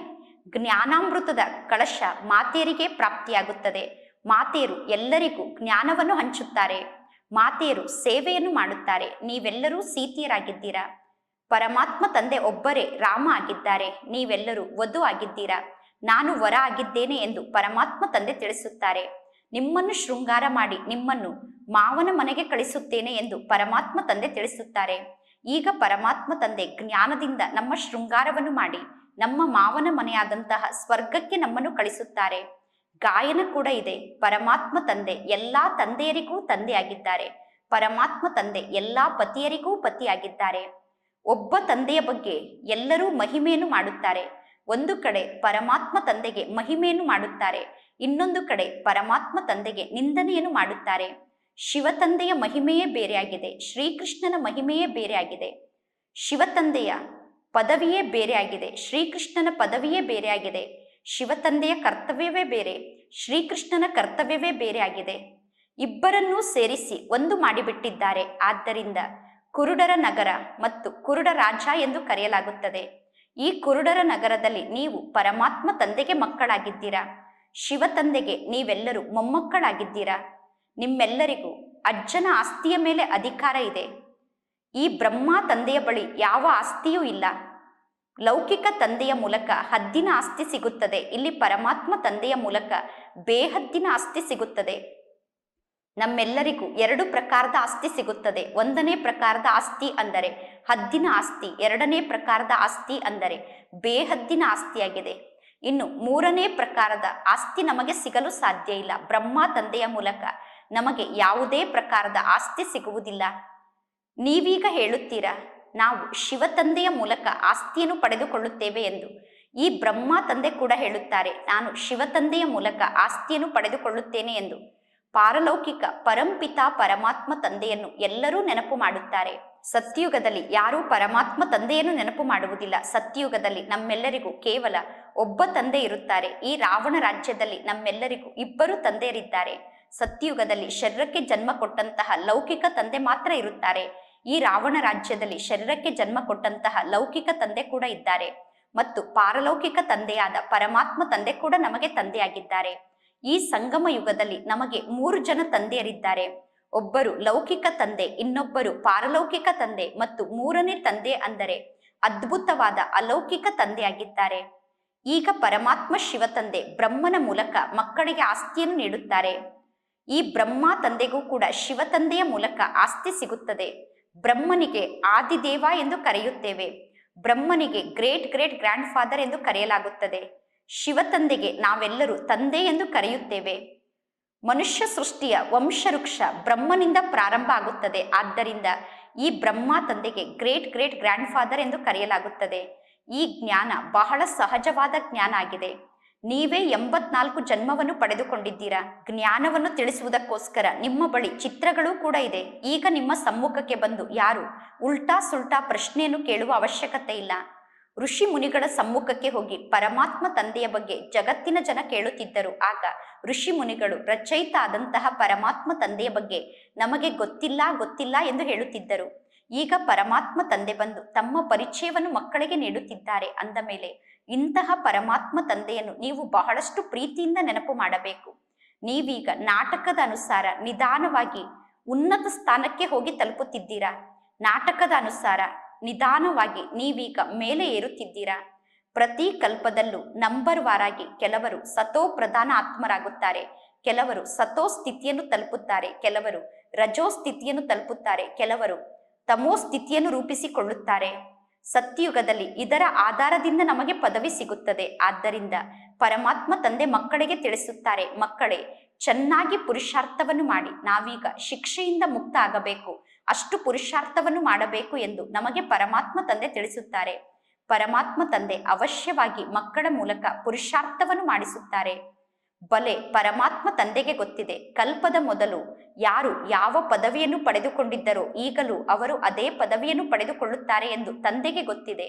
ಜ್ಞಾನಾಮೃತದ ಕಳಶ ಮಾತೆಯರಿಗೆ ಪ್ರಾಪ್ತಿಯಾಗುತ್ತದೆ. ಮಾತೆಯರು ಎಲ್ಲರಿಗೂ ಜ್ಞಾನವನ್ನು ಹಂಚುತ್ತಾರೆ. ಮಾತೆಯರು ಸೇವೆಯನ್ನು ಮಾಡುತ್ತಾರೆ. ನೀವೆಲ್ಲರೂ ಸೀತಿಯರಾಗಿದ್ದೀರಾ? ಪರಮಾತ್ಮ ತಂದೆ ಒಬ್ಬರೇ, ರಾಮ ಆಗಿದ್ದಾರೆ. ನೀವೆಲ್ಲರೂ ವಧು ಆಗಿದ್ದೀರಾ? ನಾನು ವರ ಆಗಿದ್ದೇನೆ ಎಂದು ಪರಮಾತ್ಮ ತಂದೆ ತಿಳಿಸುತ್ತಾರೆ. ನಿಮ್ಮನ್ನು ಶೃಂಗಾರ ಮಾಡಿ, ನಿಮ್ಮನ್ನು ಮಾವನ ಮನೆಗೆ ಕಳಿಸುತ್ತೇನೆ ಎಂದು ಪರಮಾತ್ಮ ತಂದೆ ತಿಳಿಸುತ್ತಾರೆ. ಈಗ ಪರಮಾತ್ಮ ತಂದೆ ಜ್ಞಾನದಿಂದ ನಮ್ಮ ಶೃಂಗಾರವನ್ನು ಮಾಡಿ, ನಮ್ಮ ಮಾವನ ಮನೆಯಾದಂತಹ ಸ್ವರ್ಗಕ್ಕೆ ನಮ್ಮನ್ನು ಕಳಿಸುತ್ತಾರೆ. ಗಾಯನ ಕೂಡ ಇದೆ. ಪರಮಾತ್ಮ ತಂದೆ ಎಲ್ಲಾ ತಂದೆಯರಿಗೂ ತಂದೆಯಾಗಿದ್ದಾರೆ. ಪರಮಾತ್ಮ ತಂದೆ ಎಲ್ಲಾ ಪತಿಯರಿಗೂ ಪತಿಯಾಗಿದ್ದಾರೆ. ಒಬ್ಬ ತಂದೆಯ ಬಗ್ಗೆ ಎಲ್ಲರೂ ಮಹಿಮೆಯನ್ನು ಮಾಡುತ್ತಾರೆ. ಒಂದು ಕಡೆ ಪರಮಾತ್ಮ ತಂದೆಗೆ ಮಹಿಮೆಯನ್ನು ಮಾಡುತ್ತಾರೆ, ಇನ್ನೊಂದು ಕಡೆ ಪರಮಾತ್ಮ ತಂದೆಗೆ ನಿಂದನೆಯನ್ನು ಮಾಡುತ್ತಾರೆ. ಶಿವ ತಂದೆಯ ಮಹಿಮೆಯೇ ಬೇರೆಯಾಗಿದೆ, ಶ್ರೀಕೃಷ್ಣನ ಮಹಿಮೆಯೇ ಬೇರೆಯಾಗಿದೆ. ಶಿವ ತಂದೆಯ ಪದವಿಯೇ ಬೇರೆಯಾಗಿದೆ, ಶ್ರೀಕೃಷ್ಣನ ಪದವಿಯೇ ಬೇರೆಯಾಗಿದೆ. ಶಿವ ತಂದೆಯ ಕರ್ತವ್ಯವೇ ಬೇರೆ, ಶ್ರೀಕೃಷ್ಣನ ಕರ್ತವ್ಯವೇ ಬೇರೆಯಾಗಿದೆ. ಇಬ್ಬರನ್ನೂ ಸೇರಿಸಿ ಒಂದು ಮಾಡಿಬಿಟ್ಟಿದ್ದಾರೆ. ಆದ್ದರಿಂದ ಕುರುಡರ ನಗರ ಮತ್ತು ಕುರುಡ ರಾಜ ಎಂದು ಕರೆಯಲಾಗುತ್ತದೆ. ಈ ಕುರುಡರ ನಗರದಲ್ಲಿ ನೀವು ಪರಮಾತ್ಮ ತಂದೆಗೆ ಮಕ್ಕಳಾಗಿದ್ದೀರಾ? ಶಿವ ತಂದೆಗೆ ನೀವೆಲ್ಲರೂ ಮೊಮ್ಮಕ್ಕಳಾಗಿದ್ದೀರಾ? ನಿಮ್ಮೆಲ್ಲರಿಗೂ ಅಜ್ಜನ ಆಸ್ತಿಯ ಮೇಲೆ ಅಧಿಕಾರ ಇದೆ. ಈ ಬ್ರಹ್ಮ ತಂದೆಯ ಬಳಿ ಯಾವ ಆಸ್ತಿಯೂ ಇಲ್ಲ. ಲೌಕಿಕ ತಂದೆಯ ಮೂಲಕ ಹದ್ದಿನ ಆಸ್ತಿ ಸಿಗುತ್ತದೆ. ಇಲ್ಲಿ ಪರಮಾತ್ಮ ತಂದೆಯ ಮೂಲಕ ಬೇಹದ್ದಿನ ಆಸ್ತಿ ಸಿಗುತ್ತದೆ. ನಮ್ಮೆಲ್ಲರಿಗೂ ಎರಡು ಪ್ರಕಾರದ ಆಸ್ತಿ ಸಿಗುತ್ತದೆ. ಒಂದನೇ ಪ್ರಕಾರದ ಆಸ್ತಿ ಅಂದರೆ ಹದ್ದಿನ ಆಸ್ತಿ, ಎರಡನೇ ಪ್ರಕಾರದ ಆಸ್ತಿ ಅಂದರೆ ಬೇಹದ್ದಿನ ಆಸ್ತಿಯಾಗಿದೆ. ಇನ್ನು ಮೂರನೇ ಪ್ರಕಾರದ ಆಸ್ತಿ ನಮಗೆ ಸಿಗಲು ಸಾಧ್ಯ ಇಲ್ಲ. ಬ್ರಹ್ಮ ತಂದೆಯ ಮೂಲಕ ನಮಗೆ ಯಾವುದೇ ಪ್ರಕಾರದ ಆಸ್ತಿ ಸಿಗುವುದಿಲ್ಲ. ನೀವೀಗ ಹೇಳುತ್ತೀರಾ, ನಾವು ಶಿವ ತಂದೆಯ ಮೂಲಕ ಆಸ್ತಿಯನ್ನು ಪಡೆದುಕೊಳ್ಳುತ್ತೇವೆ ಎಂದು. ಈ ಬ್ರಹ್ಮ ತಂದೆ ಕೂಡ ಹೇಳುತ್ತಾರೆ, ನಾನು ಶಿವ ತಂದೆಯ ಮೂಲಕ ಆಸ್ತಿಯನ್ನು ಪಡೆದುಕೊಳ್ಳುತ್ತೇನೆ ಎಂದು. ಪಾರಲೌಕಿಕ ಪರಂಪಿತ ಪರಮಾತ್ಮ ತಂದೆಯನ್ನು ಎಲ್ಲರೂ ನೆನಪು ಮಾಡುತ್ತಾರೆ. ಸತ್ಯುಗದಲ್ಲಿ ಯಾರೂ ಪರಮಾತ್ಮ ತಂದೆಯನ್ನು ನೆನಪು ಮಾಡುವುದಿಲ್ಲ. ಸತ್ಯುಗದಲ್ಲಿ ನಮ್ಮೆಲ್ಲರಿಗೂ ಕೇವಲ ಒಬ್ಬ ತಂದೆ ಇರುತ್ತಾರೆ. ಈ ರಾವಣ ರಾಜ್ಯದಲ್ಲಿ ನಮ್ಮೆಲ್ಲರಿಗೂ ಇಬ್ಬರು ತಂದೆಯರಿದ್ದಾರೆ. ಸತ್ಯುಗದಲ್ಲಿ ಶರೀರಕ್ಕೆ ಜನ್ಮ ಕೊಟ್ಟಂತಹ ಲೌಕಿಕ ತಂದೆ ಮಾತ್ರ ಇರುತ್ತಾರೆ. ಈ ರಾವಣ ರಾಜ್ಯದಲ್ಲಿ ಶರೀರಕ್ಕೆ ಜನ್ಮ ಕೊಟ್ಟಂತಹ ಲೌಕಿಕ ತಂದೆ ಕೂಡ ಇದ್ದಾರೆ. ಮತ್ತು ಪಾರಲೌಕಿಕ ತಂದೆಯಾದ ಪರಮಾತ್ಮ ತಂದೆ ಕೂಡ ನಮಗೆ ತಂದೆಯಾಗಿದ್ದಾರೆ. ಈ ಸಂಗಮ ಯುಗದಲ್ಲಿ ನಮಗೆ ಮೂರು ಜನ ತಂದೆಯರಿದ್ದಾರೆ. ಒಬ್ಬರು ಲೌಕಿಕ ತಂದೆ, ಇನ್ನೊಬ್ಬರು ಪಾರಲೌಕಿಕ ತಂದೆ ಮತ್ತು ಮೂರನೇ ತಂದೆ ಅಂದರೆ ಅದ್ಭುತವಾದ ಅಲೌಕಿಕ ತಂದೆಯಾಗಿದ್ದಾರೆ. ಈಗ ಪರಮಾತ್ಮ ಶಿವ ತಂದೆ ಬ್ರಹ್ಮನ ಮೂಲಕ ಮಕ್ಕಳಿಗೆ ಆಸ್ತಿಯನ್ನು ನೀಡುತ್ತಾರೆ. ಈ ಬ್ರಹ್ಮ ತಂದೆಗೂ ಕೂಡ ಶಿವ ತಂದೆಯ ಮೂಲಕ ಆಸ್ತಿ ಸಿಗುತ್ತದೆ. ಬ್ರಹ್ಮನಿಗೆ ಆದಿದೇವ ಎಂದು ಕರೆಯುತ್ತೇವೆ. ಬ್ರಹ್ಮನಿಗೆ ಗ್ರೇಟ್ ಗ್ರೇಟ್ ಗ್ರ್ಯಾಂಡ್ ಫಾದರ್ ಎಂದು ಕರೆಯಲಾಗುತ್ತದೆ. ಶಿವ ತಂದೆಗೆ ನಾವೆಲ್ಲರೂ ತಂದೆ ಎಂದು ಕರೆಯುತ್ತೇವೆ. ಮನುಷ್ಯ ಸೃಷ್ಟಿಯ ವಂಶವೃಕ್ಷ ಬ್ರಹ್ಮನಿಂದ ಪ್ರಾರಂಭ ಆಗುತ್ತದೆ. ಆದ್ದರಿಂದ ಈ ಬ್ರಹ್ಮ ತಂದೆಗೆ ಗ್ರೇಟ್ ಗ್ರೇಟ್ ಗ್ರ್ಯಾಂಡ್ ಫಾದರ್ ಎಂದು ಕರೆಯಲಾಗುತ್ತದೆ. ಈ ಜ್ಞಾನ ಬಹಳ ಸಹಜವಾದ ಜ್ಞಾನ ಆಗಿದೆ. ನೀವೇ ಎಂಬತ್ನಾಲ್ಕು ಜನ್ಮವನ್ನು ಪಡೆದುಕೊಂಡಿದ್ದೀರಾ? ಜ್ಞಾನವನ್ನು ತಿಳಿಸುವುದಕ್ಕೋಸ್ಕರ ನಿಮ್ಮ ಬಳಿ ಚಿತ್ರಗಳು ಕೂಡ ಇದೆ. ಈಗ ನಿಮ್ಮ ಸಮ್ಮುಖಕ್ಕೆ ಬಂದು ಯಾರು ಉಲ್ಟಾ ಸುಲ್ಟಾ ಪ್ರಶ್ನೆಯನ್ನು ಕೇಳುವ ಅವಶ್ಯಕತೆ ಇಲ್ಲ. ಋಷಿ ಮುನಿಗಳ ಸಮ್ಮುಖಕ್ಕೆ ಹೋಗಿ ಪರಮಾತ್ಮ ತಂದೆಯ ಬಗ್ಗೆ ಜಗತ್ತಿನ ಜನ ಕೇಳುತ್ತಿದ್ದರು. ಆಗ ಋಷಿ ಮುನಿಗಳು ರಚಯಿತ ಆದಂತಹ ಪರಮಾತ್ಮ ತಂದೆಯ ಬಗ್ಗೆ ನಮಗೆ ಗೊತ್ತಿಲ್ಲ ಗೊತ್ತಿಲ್ಲ ಎಂದು ಹೇಳುತ್ತಿದ್ದರು. ಈಗ ಪರಮಾತ್ಮ ತಂದೆ ಬಂದು ತಮ್ಮ ಪರಿಚಯವನ್ನು ಮಕ್ಕಳಿಗೆ ನೀಡುತ್ತಿದ್ದಾರೆ. ಅಂದ ಮೇಲೆ, ಇಂತಹ ಪರಮಾತ್ಮ ತಂದೆಯನ್ನು ನೀವು ಬಹಳಷ್ಟು ಪ್ರೀತಿಯಿಂದ ನೆನಪು ಮಾಡಬೇಕು. ನೀವೀಗ ನಾಟಕದ ಅನುಸಾರ ನಿಧಾನವಾಗಿ ಉನ್ನತ ಸ್ಥಾನಕ್ಕೆ ಹೋಗಿ ತಲುಪುತ್ತಿದ್ದೀರಾ? ನಾಟಕದ ಅನುಸಾರ ನಿಧಾನವಾಗಿ ನೀವೀಗ ಮೇಲೆ ಏರುತ್ತಿದ್ದೀರಾ? ಪ್ರತಿ ಕಲ್ಪದಲ್ಲೂ ನಂಬರ್ ವಾರಾಗಿ ಕೆಲವರು ಸತೋ ಪ್ರಧಾನ ಆತ್ಮರಾಗುತ್ತಾರೆ, ಕೆಲವರು ಸತೋ ಸ್ಥಿತಿಯನ್ನು ತಲುಪುತ್ತಾರೆ, ಕೆಲವರು ರಜೋ ಸ್ಥಿತಿಯನ್ನು ತಲುಪುತ್ತಾರೆ, ಕೆಲವರು ತಮೋ ಸ್ಥಿತಿಯನ್ನು ರೂಪಿಸಿಕೊಳ್ಳುತ್ತಾರೆ. ಸತ್ಯಯುಗದಲ್ಲಿ ಇದರ ಆಧಾರದಿಂದ ನಮಗೆ ಪದವಿ ಸಿಗುತ್ತದೆ. ಆದ್ದರಿಂದ ಪರಮಾತ್ಮ ತಂದೆ ಮಕ್ಕಳಿಗೆ ತಿಳಿಸುತ್ತಾರೆ, ಮಕ್ಕಳೇ ಚೆನ್ನಾಗಿ ಪುರುಷಾರ್ಥವನ್ನು ಮಾಡಿ. ನಾವೀಗ ಶಿಕ್ಷೆಯಿಂದ ಮುಕ್ತ ಆಗಬೇಕು ಅಷ್ಟು ಪುರುಷಾರ್ಥವನ್ನು ಮಾಡಬೇಕು ಎಂದು ನಮಗೆ ಪರಮಾತ್ಮ ತಂದೆ ತಿಳಿಸುತ್ತಾರೆ. ಪರಮಾತ್ಮ ತಂದೆ ಅವಶ್ಯವಾಗಿ ಮಕ್ಕಳ ಮೂಲಕ ಪುರುಷಾರ್ಥವನ್ನು ಮಾಡಿಸುತ್ತಾರೆ. ಬಲೆ ಪರಮಾತ್ಮ ತಂದೆಗೆ ಗೊತ್ತಿದೆ. ಕಲ್ಪದ ಮೊದಲು ಯಾರು ಯಾವ ಪದವಿಯನ್ನು ಪಡೆದುಕೊಂಡಿದ್ದರೋ ಈಗಲೂ ಅವರು ಅದೇ ಪದವಿಯನ್ನು ಪಡೆದುಕೊಳ್ಳುತ್ತಾರೆ ಎಂದು ತಂದೆಗೆ ಗೊತ್ತಿದೆ.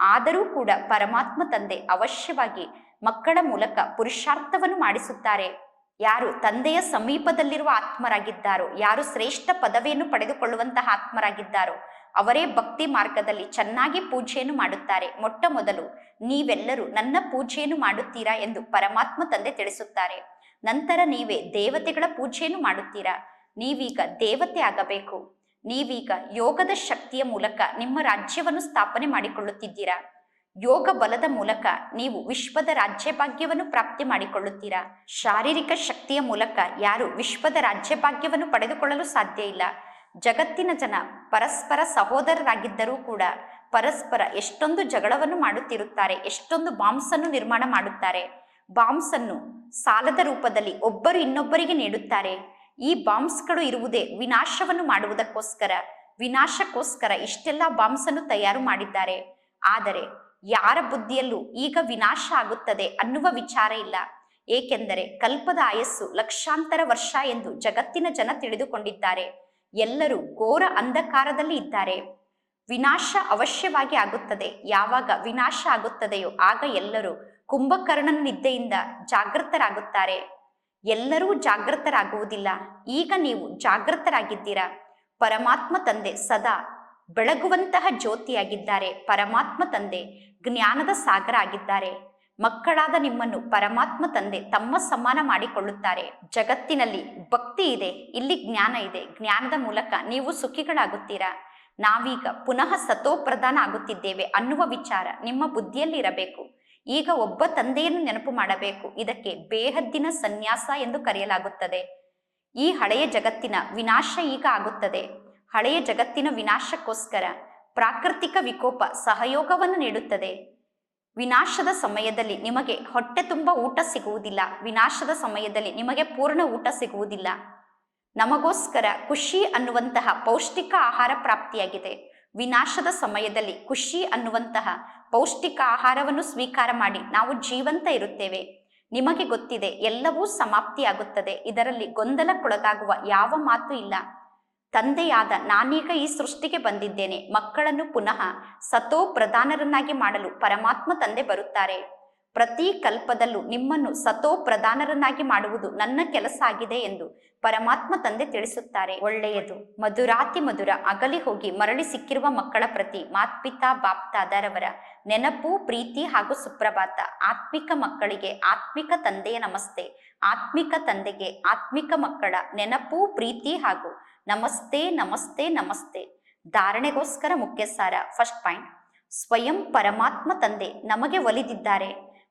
ಆದರೂ ಕೂಡ ಪರಮಾತ್ಮ ತಂದೆ ಅವಶ್ಯವಾಗಿ ಮಕ್ಕಳ ಮೂಲಕ ಪುರುಷಾರ್ಥವನ್ನು ಮಾಡಿಸುತ್ತಾರೆ. ಯಾರು ತಂದೆಯ ಸಮೀಪದಲ್ಲಿರುವ ಆತ್ಮರಾಗಿದ್ದಾರೋ, ಯಾರು ಶ್ರೇಷ್ಠ ಪದವಿಯನ್ನು ಪಡೆದುಕೊಳ್ಳುವಂತಹ ಆತ್ಮರಾಗಿದ್ದಾರೋ, ಅವರೇ ಭಕ್ತಿ ಮಾರ್ಗದಲ್ಲಿ ಚೆನ್ನಾಗಿ ಪೂಜೆಯನ್ನು ಮಾಡುತ್ತಾರೆ. ಮೊಟ್ಟ ಮೊದಲು ನೀವೆಲ್ಲರೂ ನನ್ನ ಪೂಜೆಯನ್ನು ಮಾಡುತ್ತೀರಾ ಎಂದು ಪರಮಾತ್ಮ ತಂದೆ ತಿಳಿಸುತ್ತಾರೆ. ನಂತರ ನೀವೇ ದೇವತೆಗಳ ಪೂಜೆಯನ್ನು ಮಾಡುತ್ತೀರಾ? ನೀವೀಗ ದೇವತೆ ಆಗಬೇಕು. ನೀವೀಗ ಯೋಗದ ಶಕ್ತಿಯ ಮೂಲಕ ನಿಮ್ಮ ರಾಜ್ಯವನ್ನು ಸ್ಥಾಪನೆ ಮಾಡಿಕೊಳ್ಳುತ್ತಿದ್ದೀರಾ? ಯೋಗ ಬಲದ ಮೂಲಕ ನೀವು ವಿಶ್ವದ ರಾಜ್ಯ ಭಾಗ್ಯವನ್ನು ಪ್ರಾಪ್ತಿ ಮಾಡಿಕೊಳ್ಳುತ್ತೀರಾ? ಶಾರೀರಿಕ ಶಕ್ತಿಯ ಮೂಲಕ ಯಾರು ವಿಶ್ವದ ರಾಜ್ಯ ಭಾಗ್ಯವನ್ನು ಪಡೆದುಕೊಳ್ಳಲು ಸಾಧ್ಯ ಇಲ್ಲ. ಜಗತ್ತಿನ ಜನ ಪರಸ್ಪರ ಸಹೋದರರಾಗಿದ್ದರೂ ಕೂಡ ಪರಸ್ಪರ ಎಷ್ಟೊಂದು ಜಗಳವನ್ನು ಮಾಡುತ್ತಿರುತ್ತಾರೆ, ಎಷ್ಟೊಂದು ಬಾಂಬ್ಸ್ ಅನ್ನು ನಿರ್ಮಾಣ ಮಾಡುತ್ತಾರೆ. ಬಾಂಬ್ಸ್ ಅನ್ನು ಸಾಲದ ರೂಪದಲ್ಲಿ ಒಬ್ಬರು ಇನ್ನೊಬ್ಬರಿಗೆ ನೀಡುತ್ತಾರೆ. ಈ ಬಾಂಬ್ಸ್ಗಳು ಇರುವುದೇ ವಿನಾಶವನ್ನು ಮಾಡುವುದಕ್ಕೋಸ್ಕರ. ವಿನಾಶಕ್ಕೋಸ್ಕರ ಇಷ್ಟೆಲ್ಲ ಬಾಂಬ್ಸ್ ಅನ್ನು ತಯಾರು ಮಾಡಿದ್ದಾರೆ. ಆದರೆ ಯಾರ ಬುದ್ಧಿಯಲ್ಲೂ ಈಗ ವಿನಾಶ ಆಗುತ್ತದೆ ಅನ್ನುವ ವಿಚಾರ ಇಲ್ಲ. ಏಕೆಂದರೆ ಕಲ್ಪದ ಆಯಸ್ಸು ಲಕ್ಷಾಂತರ ವರ್ಷ ಎಂದು ಜಗತ್ತಿನ ಜನ ತಿಳಿದುಕೊಂಡಿದ್ದಾರೆ. ಎಲ್ಲರೂ ಘೋರ ಅಂಧಕಾರದಲ್ಲಿ ಇದ್ದಾರೆ. ವಿನಾಶ ಅವಶ್ಯವಾಗಿ ಆಗುತ್ತದೆ. ಯಾವಾಗ ವಿನಾಶ ಆಗುತ್ತದೆಯೋ ಆಗ ಎಲ್ಲರೂ ಕುಂಭಕರ್ಣನ ನಿದ್ದೆಯಿಂದ ಜಾಗೃತರಾಗುತ್ತಾರೆ. ಎಲ್ಲರೂ ಜಾಗೃತರಾಗುವುದಿಲ್ಲ. ಈಗ ನೀವು ಜಾಗೃತರಾಗಿದ್ದೀರಾ? ಪರಮಾತ್ಮ ತಂದೆ ಸದಾ ಬೆಳಗುವಂತಹ ಜ್ಯೋತಿಯಾಗಿದ್ದಾರೆ. ಪರಮಾತ್ಮ ತಂದೆ ಜ್ಞಾನದ ಸಾಗರ ಆಗಿದ್ದಾರೆ. ಮಕ್ಕಳಾದ ನಿಮ್ಮನ್ನು ಪರಮಾತ್ಮ ತಂದೆ ತಮ್ಮ ಸಮಾನ ಮಾಡಿಕೊಳ್ಳುತ್ತಾರೆ. ಜಗತ್ತಿನಲ್ಲಿ ಭಕ್ತಿ ಇದೆ, ಇಲ್ಲಿ ಜ್ಞಾನ ಇದೆ. ಜ್ಞಾನದ ಮೂಲಕ ನೀವು ಸುಖಿಗಳಾಗುತ್ತೀರಾ? ನಾವೀಗ ಪುನಃ ಸತೋಪ್ರಧಾನ ಆಗುತ್ತಿದ್ದೇವೆ ಅನ್ನುವ ವಿಚಾರ ನಿಮ್ಮ ಬುದ್ಧಿಯಲ್ಲಿ ಇರಬೇಕು ಈಗ ಒಬ್ಬ ತಂದೆಯನ್ನು ನೆನಪು ಮಾಡಬೇಕು. ಇದಕ್ಕೆ ಬೇಹದ್ದಿನ ಸನ್ಯಾಸ ಎಂದು ಕರೆಯಲಾಗುತ್ತದೆ. ಈ ಹಳೆಯ ಜಗತ್ತಿನ ವಿನಾಶ ಈಗ ಆಗುತ್ತದೆ. ಹಳೆಯ ಜಗತ್ತಿನ ವಿನಾಶಕ್ಕೋಸ್ಕರ ಪ್ರಾಕೃತಿಕ ವಿಕೋಪ ಸಹಯೋಗವನ್ನು ನೀಡುತ್ತದೆ. ವಿನಾಶದ ಸಮಯದಲ್ಲಿ ನಿಮಗೆ ಹೊಟ್ಟೆ ತುಂಬ ಊಟ ಸಿಗುವುದಿಲ್ಲ. ವಿನಾಶದ ಸಮಯದಲ್ಲಿ ನಿಮಗೆ ಪೂರ್ಣ ಊಟ ಸಿಗುವುದಿಲ್ಲ. ನಮಗೋಸ್ಕರ ಖುಷಿ ಅನ್ನುವಂತಹ ಪೌಷ್ಟಿಕ ಆಹಾರ ಪ್ರಾಪ್ತಿಯಾಗಿದೆ. ವಿನಾಶದ ಸಮಯದಲ್ಲಿ ಖುಷಿ ಅನ್ನುವಂತಹ ಪೌಷ್ಟಿಕ ಆಹಾರವನ್ನು ಸ್ವೀಕಾರ ಮಾಡಿ ನಾವು ಜೀವಂತ ಇರುತ್ತೇವೆ. ನಿಮಗೆ ಗೊತ್ತಿದೆ, ಎಲ್ಲವೂ ಸಮಾಪ್ತಿಯಾಗುತ್ತದೆ. ಇದರಲ್ಲಿ ಗೊಂದಲಕ್ಕೊಳಗಾಗುವ ಯಾವ ಮಾತು ಇಲ್ಲ. ತಂದೆಯಾದ ನಾನೀಗ ಈ ಸೃಷ್ಟಿಗೆ ಬಂದಿದ್ದೇನೆ. ಮಕ್ಕಳನ್ನು ಪುನಃ ಸತೋ ಪ್ರಧಾನರನ್ನಾಗಿ ಮಾಡಲು ಪರಮಾತ್ಮ ತಂದೆ ಬರುತ್ತಾರೆ. ಪ್ರತಿ ಕಲ್ಪದಲ್ಲೂ ನಿಮ್ಮನ್ನು ಸತೋ ಪ್ರಧಾನರನ್ನಾಗಿ ಮಾಡುವುದು ನನ್ನ ಕೆಲಸ ಆಗಿದೆ ಎಂದು ಪರಮಾತ್ಮ ತಂದೆ ತಿಳಿಸುತ್ತಾರೆ. ಒಳ್ಳೆಯದು. ಮಧುರಾತಿ ಮಧುರ ಅಗಲಿ ಹೋಗಿ ಮರಳಿ ಸಿಕ್ಕಿರುವ ಮಕ್ಕಳ ಪ್ರತಿ ಮಾತ್ಪಿತಾ ಬಾಪ್ತಾದರವರ ನೆನಪು, ಪ್ರೀತಿ ಹಾಗೂ ಸುಪ್ರಭಾತ. ಆತ್ಮಿಕ ಮಕ್ಕಳಿಗೆ ಆತ್ಮಿಕ ತಂದೆಯ ನಮಸ್ತೆ. ಆತ್ಮಿಕ ತಂದೆಗೆ ಆತ್ಮಿಕ ಮಕ್ಕಳ ನೆನಪು, ಪ್ರೀತಿ ಹಾಗೂ ನಮಸ್ತೆ ನಮಸ್ತೆ ನಮಸ್ತೆ. ಧಾರಣೆಗೋಸ್ಕರ ಮುಖ್ಯ ಸಾರ ಫಸ್ಟ್ ಪಾಯಿಂಟ್. ಸ್ವಯಂ ಪರಮಾತ್ಮ ತಂದೆ ನಮಗೆ ಒಲಿದಿದ್ದಾರೆ.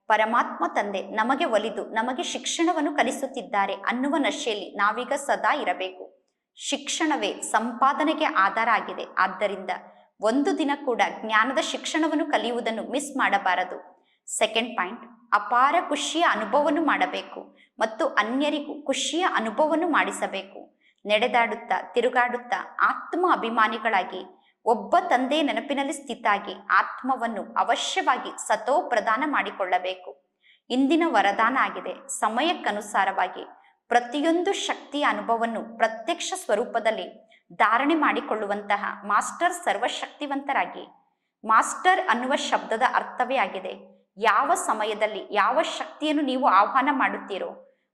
ಪರಮಾತ್ಮ ತಂದೆ ನಮಗೆ ಒಲಿದು, ನಮಗೆ ಶಿಕ್ಷಣವನ್ನು ಕಲಿಸುತ್ತಿದ್ದಾರೆ ಅನ್ನುವ ನಶೆಯಲ್ಲಿ ನಾವೀಗ ಸದಾ ಇರಬೇಕು. ಶಿಕ್ಷಣವೇ ಸಂಪಾದನೆಗೆ ಆಧಾರ ಆಗಿದೆ. ಆದ್ದರಿಂದ ಒಂದು ದಿನ ಕೂಡ ಜ್ಞಾನದ ಶಿಕ್ಷಣವನ್ನು ಕಲಿಯುವುದನ್ನು ಮಿಸ್ ಮಾಡಬಾರದು. Second point. ಅಪಾರ ಖುಷಿಯ ಅನುಭವವನ್ನು ಮಾಡಬೇಕು ಮತ್ತು ಅನ್ಯರಿಗೂ ಖುಷಿಯ ಅನುಭವವನ್ನು ಮಾಡಿಸಬೇಕು. ನಡೆದಾಡುತ್ತಾ, ತಿರುಗಾಡುತ್ತಾ ಆತ್ಮ ಅಭಿಮಾನಿಗಳಾಗಿ, ಒಬ್ಬ ತಂದೆ ನೆನಪಿನಲ್ಲಿ ಸ್ಥಿತಾಗಿ ಆತ್ಮವನ್ನು ಅವಶ್ಯವಾಗಿ ಸತೋ ಪ್ರದಾನ ಮಾಡಿಕೊಳ್ಳಬೇಕು. ಇಂದಿನ ವರದಾನ ಆಗಿದೆ. ಸಮಯಕ್ಕನುಸಾರವಾಗಿ ಪ್ರತಿಯೊಂದು ಶಕ್ತಿಯ ಅನುಭವವನ್ನು ಪ್ರತ್ಯಕ್ಷ ಸ್ವರೂಪದಲ್ಲಿ ಧಾರಣೆ ಮಾಡಿಕೊಳ್ಳುವಂತಹ ಮಾಸ್ಟರ್ ಸರ್ವಶಕ್ತಿವಂತರಾಗಿ, ಮಾಸ್ಟರ್ ಅನ್ನುವ ಶಬ್ದದ ಅರ್ಥವೇ ಆಗಿದೆ. ಯಾವ ಸಮಯದಲ್ಲಿ ಯಾವ ಶಕ್ತಿಯನ್ನು ನೀವು ಆಹ್ವಾನ ಮಾಡುತ್ತೀರೋ,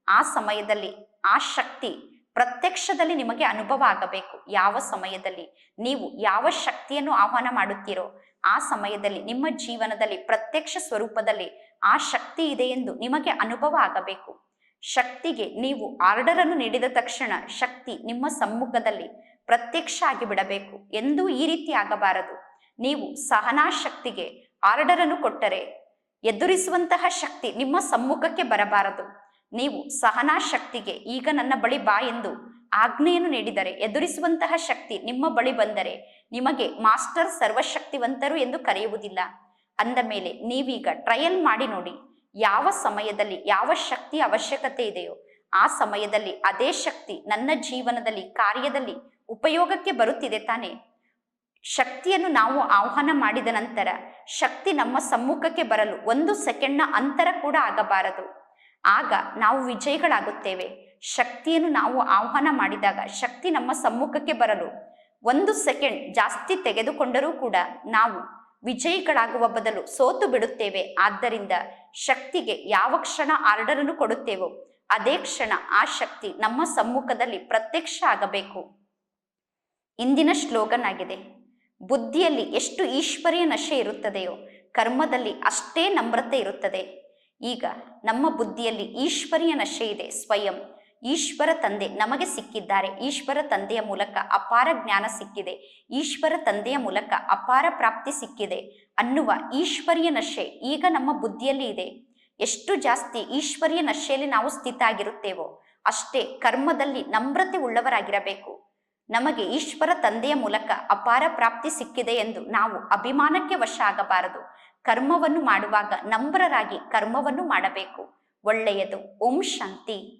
ಆ ಸಮಯದಲ್ಲಿ ಆ ಶಕ್ತಿ ಪ್ರತ್ಯಕ್ಷದಲ್ಲಿ ನಿಮಗೆ ಅನುಭವ ಆಗಬೇಕು. ಯಾವ ಸಮಯದಲ್ಲಿ ನೀವು ಯಾವ ಶಕ್ತಿಯನ್ನು ಆಹ್ವಾನ ಮಾಡುತ್ತೀರೋ ಆ ಸಮಯದಲ್ಲಿ, ನಿಮ್ಮ ಜೀವನದಲ್ಲಿ ಪ್ರತ್ಯಕ್ಷ ಸ್ವರೂಪದಲ್ಲಿ ಆ ಶಕ್ತಿ ಇದೆ ಎಂದು ನಿಮಗೆ ಅನುಭವ ಆಗಬೇಕು. ಶಕ್ತಿಗೆ ನೀವು ಆರ್ಡರ್ ಅನ್ನು ನೀಡಿದ ತಕ್ಷಣ ಶಕ್ತಿ ನಿಮ್ಮ ಸಮ್ಮುಖದಲ್ಲಿ ಪ್ರತ್ಯಕ್ಷ ಆಗಿ ಬಿಡಬೇಕು ಎಂದೂ ಈ ರೀತಿ ಆಗಬಾರದು. ನೀವು ಸಹನಾ ಶಕ್ತಿಗೆ ಆರ್ಡರ್ ಅನ್ನು ಕೊಟ್ಟರೆ ಎದುರಿಸುವಂತಹ ಶಕ್ತಿ ನಿಮ್ಮ ಸಮ್ಮುಖಕ್ಕೆ ಬರಬಾರದು. ನೀವು ಸಹನಾ ಶಕ್ತಿಗೆ ಈಗ ನನ್ನ ಬಳಿ ಬಾ ಎಂದು ಆಜ್ಞೆಯನ್ನು ನೀಡಿದರೆ, ಎದುರಿಸುವಂತಹ ಶಕ್ತಿ ನಿಮ್ಮ ಬಳಿ ಬಂದರೆ ನಿಮಗೆ ಮಾಸ್ಟರ್ ಸರ್ವಶಕ್ತಿವಂತರು ಎಂದು ಕರೆಯುವುದಿಲ್ಲ. ಅಂದ ಮೇಲೆ ನೀವೀಗ ಟ್ರಯಲ್ ಮಾಡಿ ನೋಡಿ, ಯಾವ ಸಮಯದಲ್ಲಿ ಯಾವ ಶಕ್ತಿ ಅವಶ್ಯಕತೆ ಇದೆಯೋ, ಆ ಸಮಯದಲ್ಲಿ ಅದೇ ಶಕ್ತಿ ನನ್ನ ಜೀವನದಲ್ಲಿ, ಕಾರ್ಯದಲ್ಲಿ ಉಪಯೋಗಕ್ಕೆ ಬರುತ್ತಿದೆ ತಾನೆ. ಶಕ್ತಿಯನ್ನು ನಾವು ಆಹ್ವಾನ ಮಾಡಿದ ನಂತರ ಶಕ್ತಿ ನಮ್ಮ ಸಮ್ಮುಖಕ್ಕೆ ಬರಲು ಒಂದು ಸೆಕೆಂಡ್ನ ಅಂತರ ಕೂಡ ಆಗಬಾರದು. ಆಗ ನಾವು ವಿಜಯಿಗಳಾಗುತ್ತೇವೆ. ಶಕ್ತಿಯನ್ನು ನಾವು ಆಹ್ವಾನ ಮಾಡಿದಾಗ ಶಕ್ತಿ ನಮ್ಮ ಸಮ್ಮುಖಕ್ಕೆ ಬರಲು. ಒಂದು ಸೆಕೆಂಡ್ ಜಾಸ್ತಿ ತೆಗೆದುಕೊಂಡರೂ ಕೂಡ ನಾವು ವಿಜಯಿಗಳಾಗುವ ಬದಲು ಸೋತು ಬಿಡುತ್ತೇವೆ. ಆದ್ದರಿಂದ ಶಕ್ತಿಗೆ ಯಾವ ಕ್ಷಣ ಆರ್ಡರ್ ಅನ್ನು ಕೊಡುತ್ತೇವೋ, ಅದೇ ಕ್ಷಣ ಆ ಶಕ್ತಿ ನಮ್ಮ ಸಮ್ಮುಖದಲ್ಲಿ ಪ್ರತ್ಯಕ್ಷ ಆಗಬೇಕು. ಇಂದಿನ ಶ್ಲೋಗನ್ ಆಗಿದೆ ಬುದ್ಧಿಯಲ್ಲಿ ಎಷ್ಟು ಈಶ್ವರೀಯ ನಶೆ ಇರುತ್ತದೆಯೋ, ಕರ್ಮದಲ್ಲಿ ಅಷ್ಟೇ ನಮ್ರತೆ ಇರುತ್ತದೆ. ಈಗ ನಮ್ಮ ಬುದ್ಧಿಯಲ್ಲಿ ಈಶ್ವರಿಯ ನಶೆ ಇದೆ, ಸ್ವಯಂ. ಈಶ್ವರ ತಂದೆ ನಮಗೆ ಸಿಕ್ಕಿದ್ದಾರೆ. ಈಶ್ವರ ತಂದೆಯ ಮೂಲಕ ಅಪಾರ ಜ್ಞಾನ ಸಿಕ್ಕಿದೆ. ಈಶ್ವರ ತಂದೆಯ ಮೂಲಕ ಅಪಾರ ಪ್ರಾಪ್ತಿ ಸಿಕ್ಕಿದೆ. ಅನ್ನುವ ಈಶ್ವರಿಯ ನಶೆ ಈಗ ನಮ್ಮ ಬುದ್ಧಿಯಲ್ಲಿ ಇದೆ. ಎಷ್ಟು ಜಾಸ್ತಿ ಈಶ್ವರಿಯ ನಶೆಯಲ್ಲಿ ನಾವು ಸ್ಥಿತ ಆಗಿರುತ್ತೇವೋ ಅಷ್ಟೇ ಕರ್ಮದಲ್ಲಿ ನಮ್ರತೆ ಉಳ್ಳವರಾಗಿರಬೇಕು. ನಮಗೆ ಈಶ್ವರ ತಂದೆಯ ಮೂಲಕ ಅಪಾರ ಪ್ರಾಪ್ತಿ ಸಿಕ್ಕಿದೆ ಎಂದು ನಾವು ಅಭಿಮಾನಕ್ಕೆ ವಶ ಆಗಬಾರದು. ಕರ್ಮವನ್ನು ಮಾಡುವಾಗ ನಮ್ರರಾಗಿ ಕರ್ಮವನ್ನು ಮಾಡಬೇಕು. ಒಳ್ಳೆಯದು. ಓಂ ಶಾಂತಿ.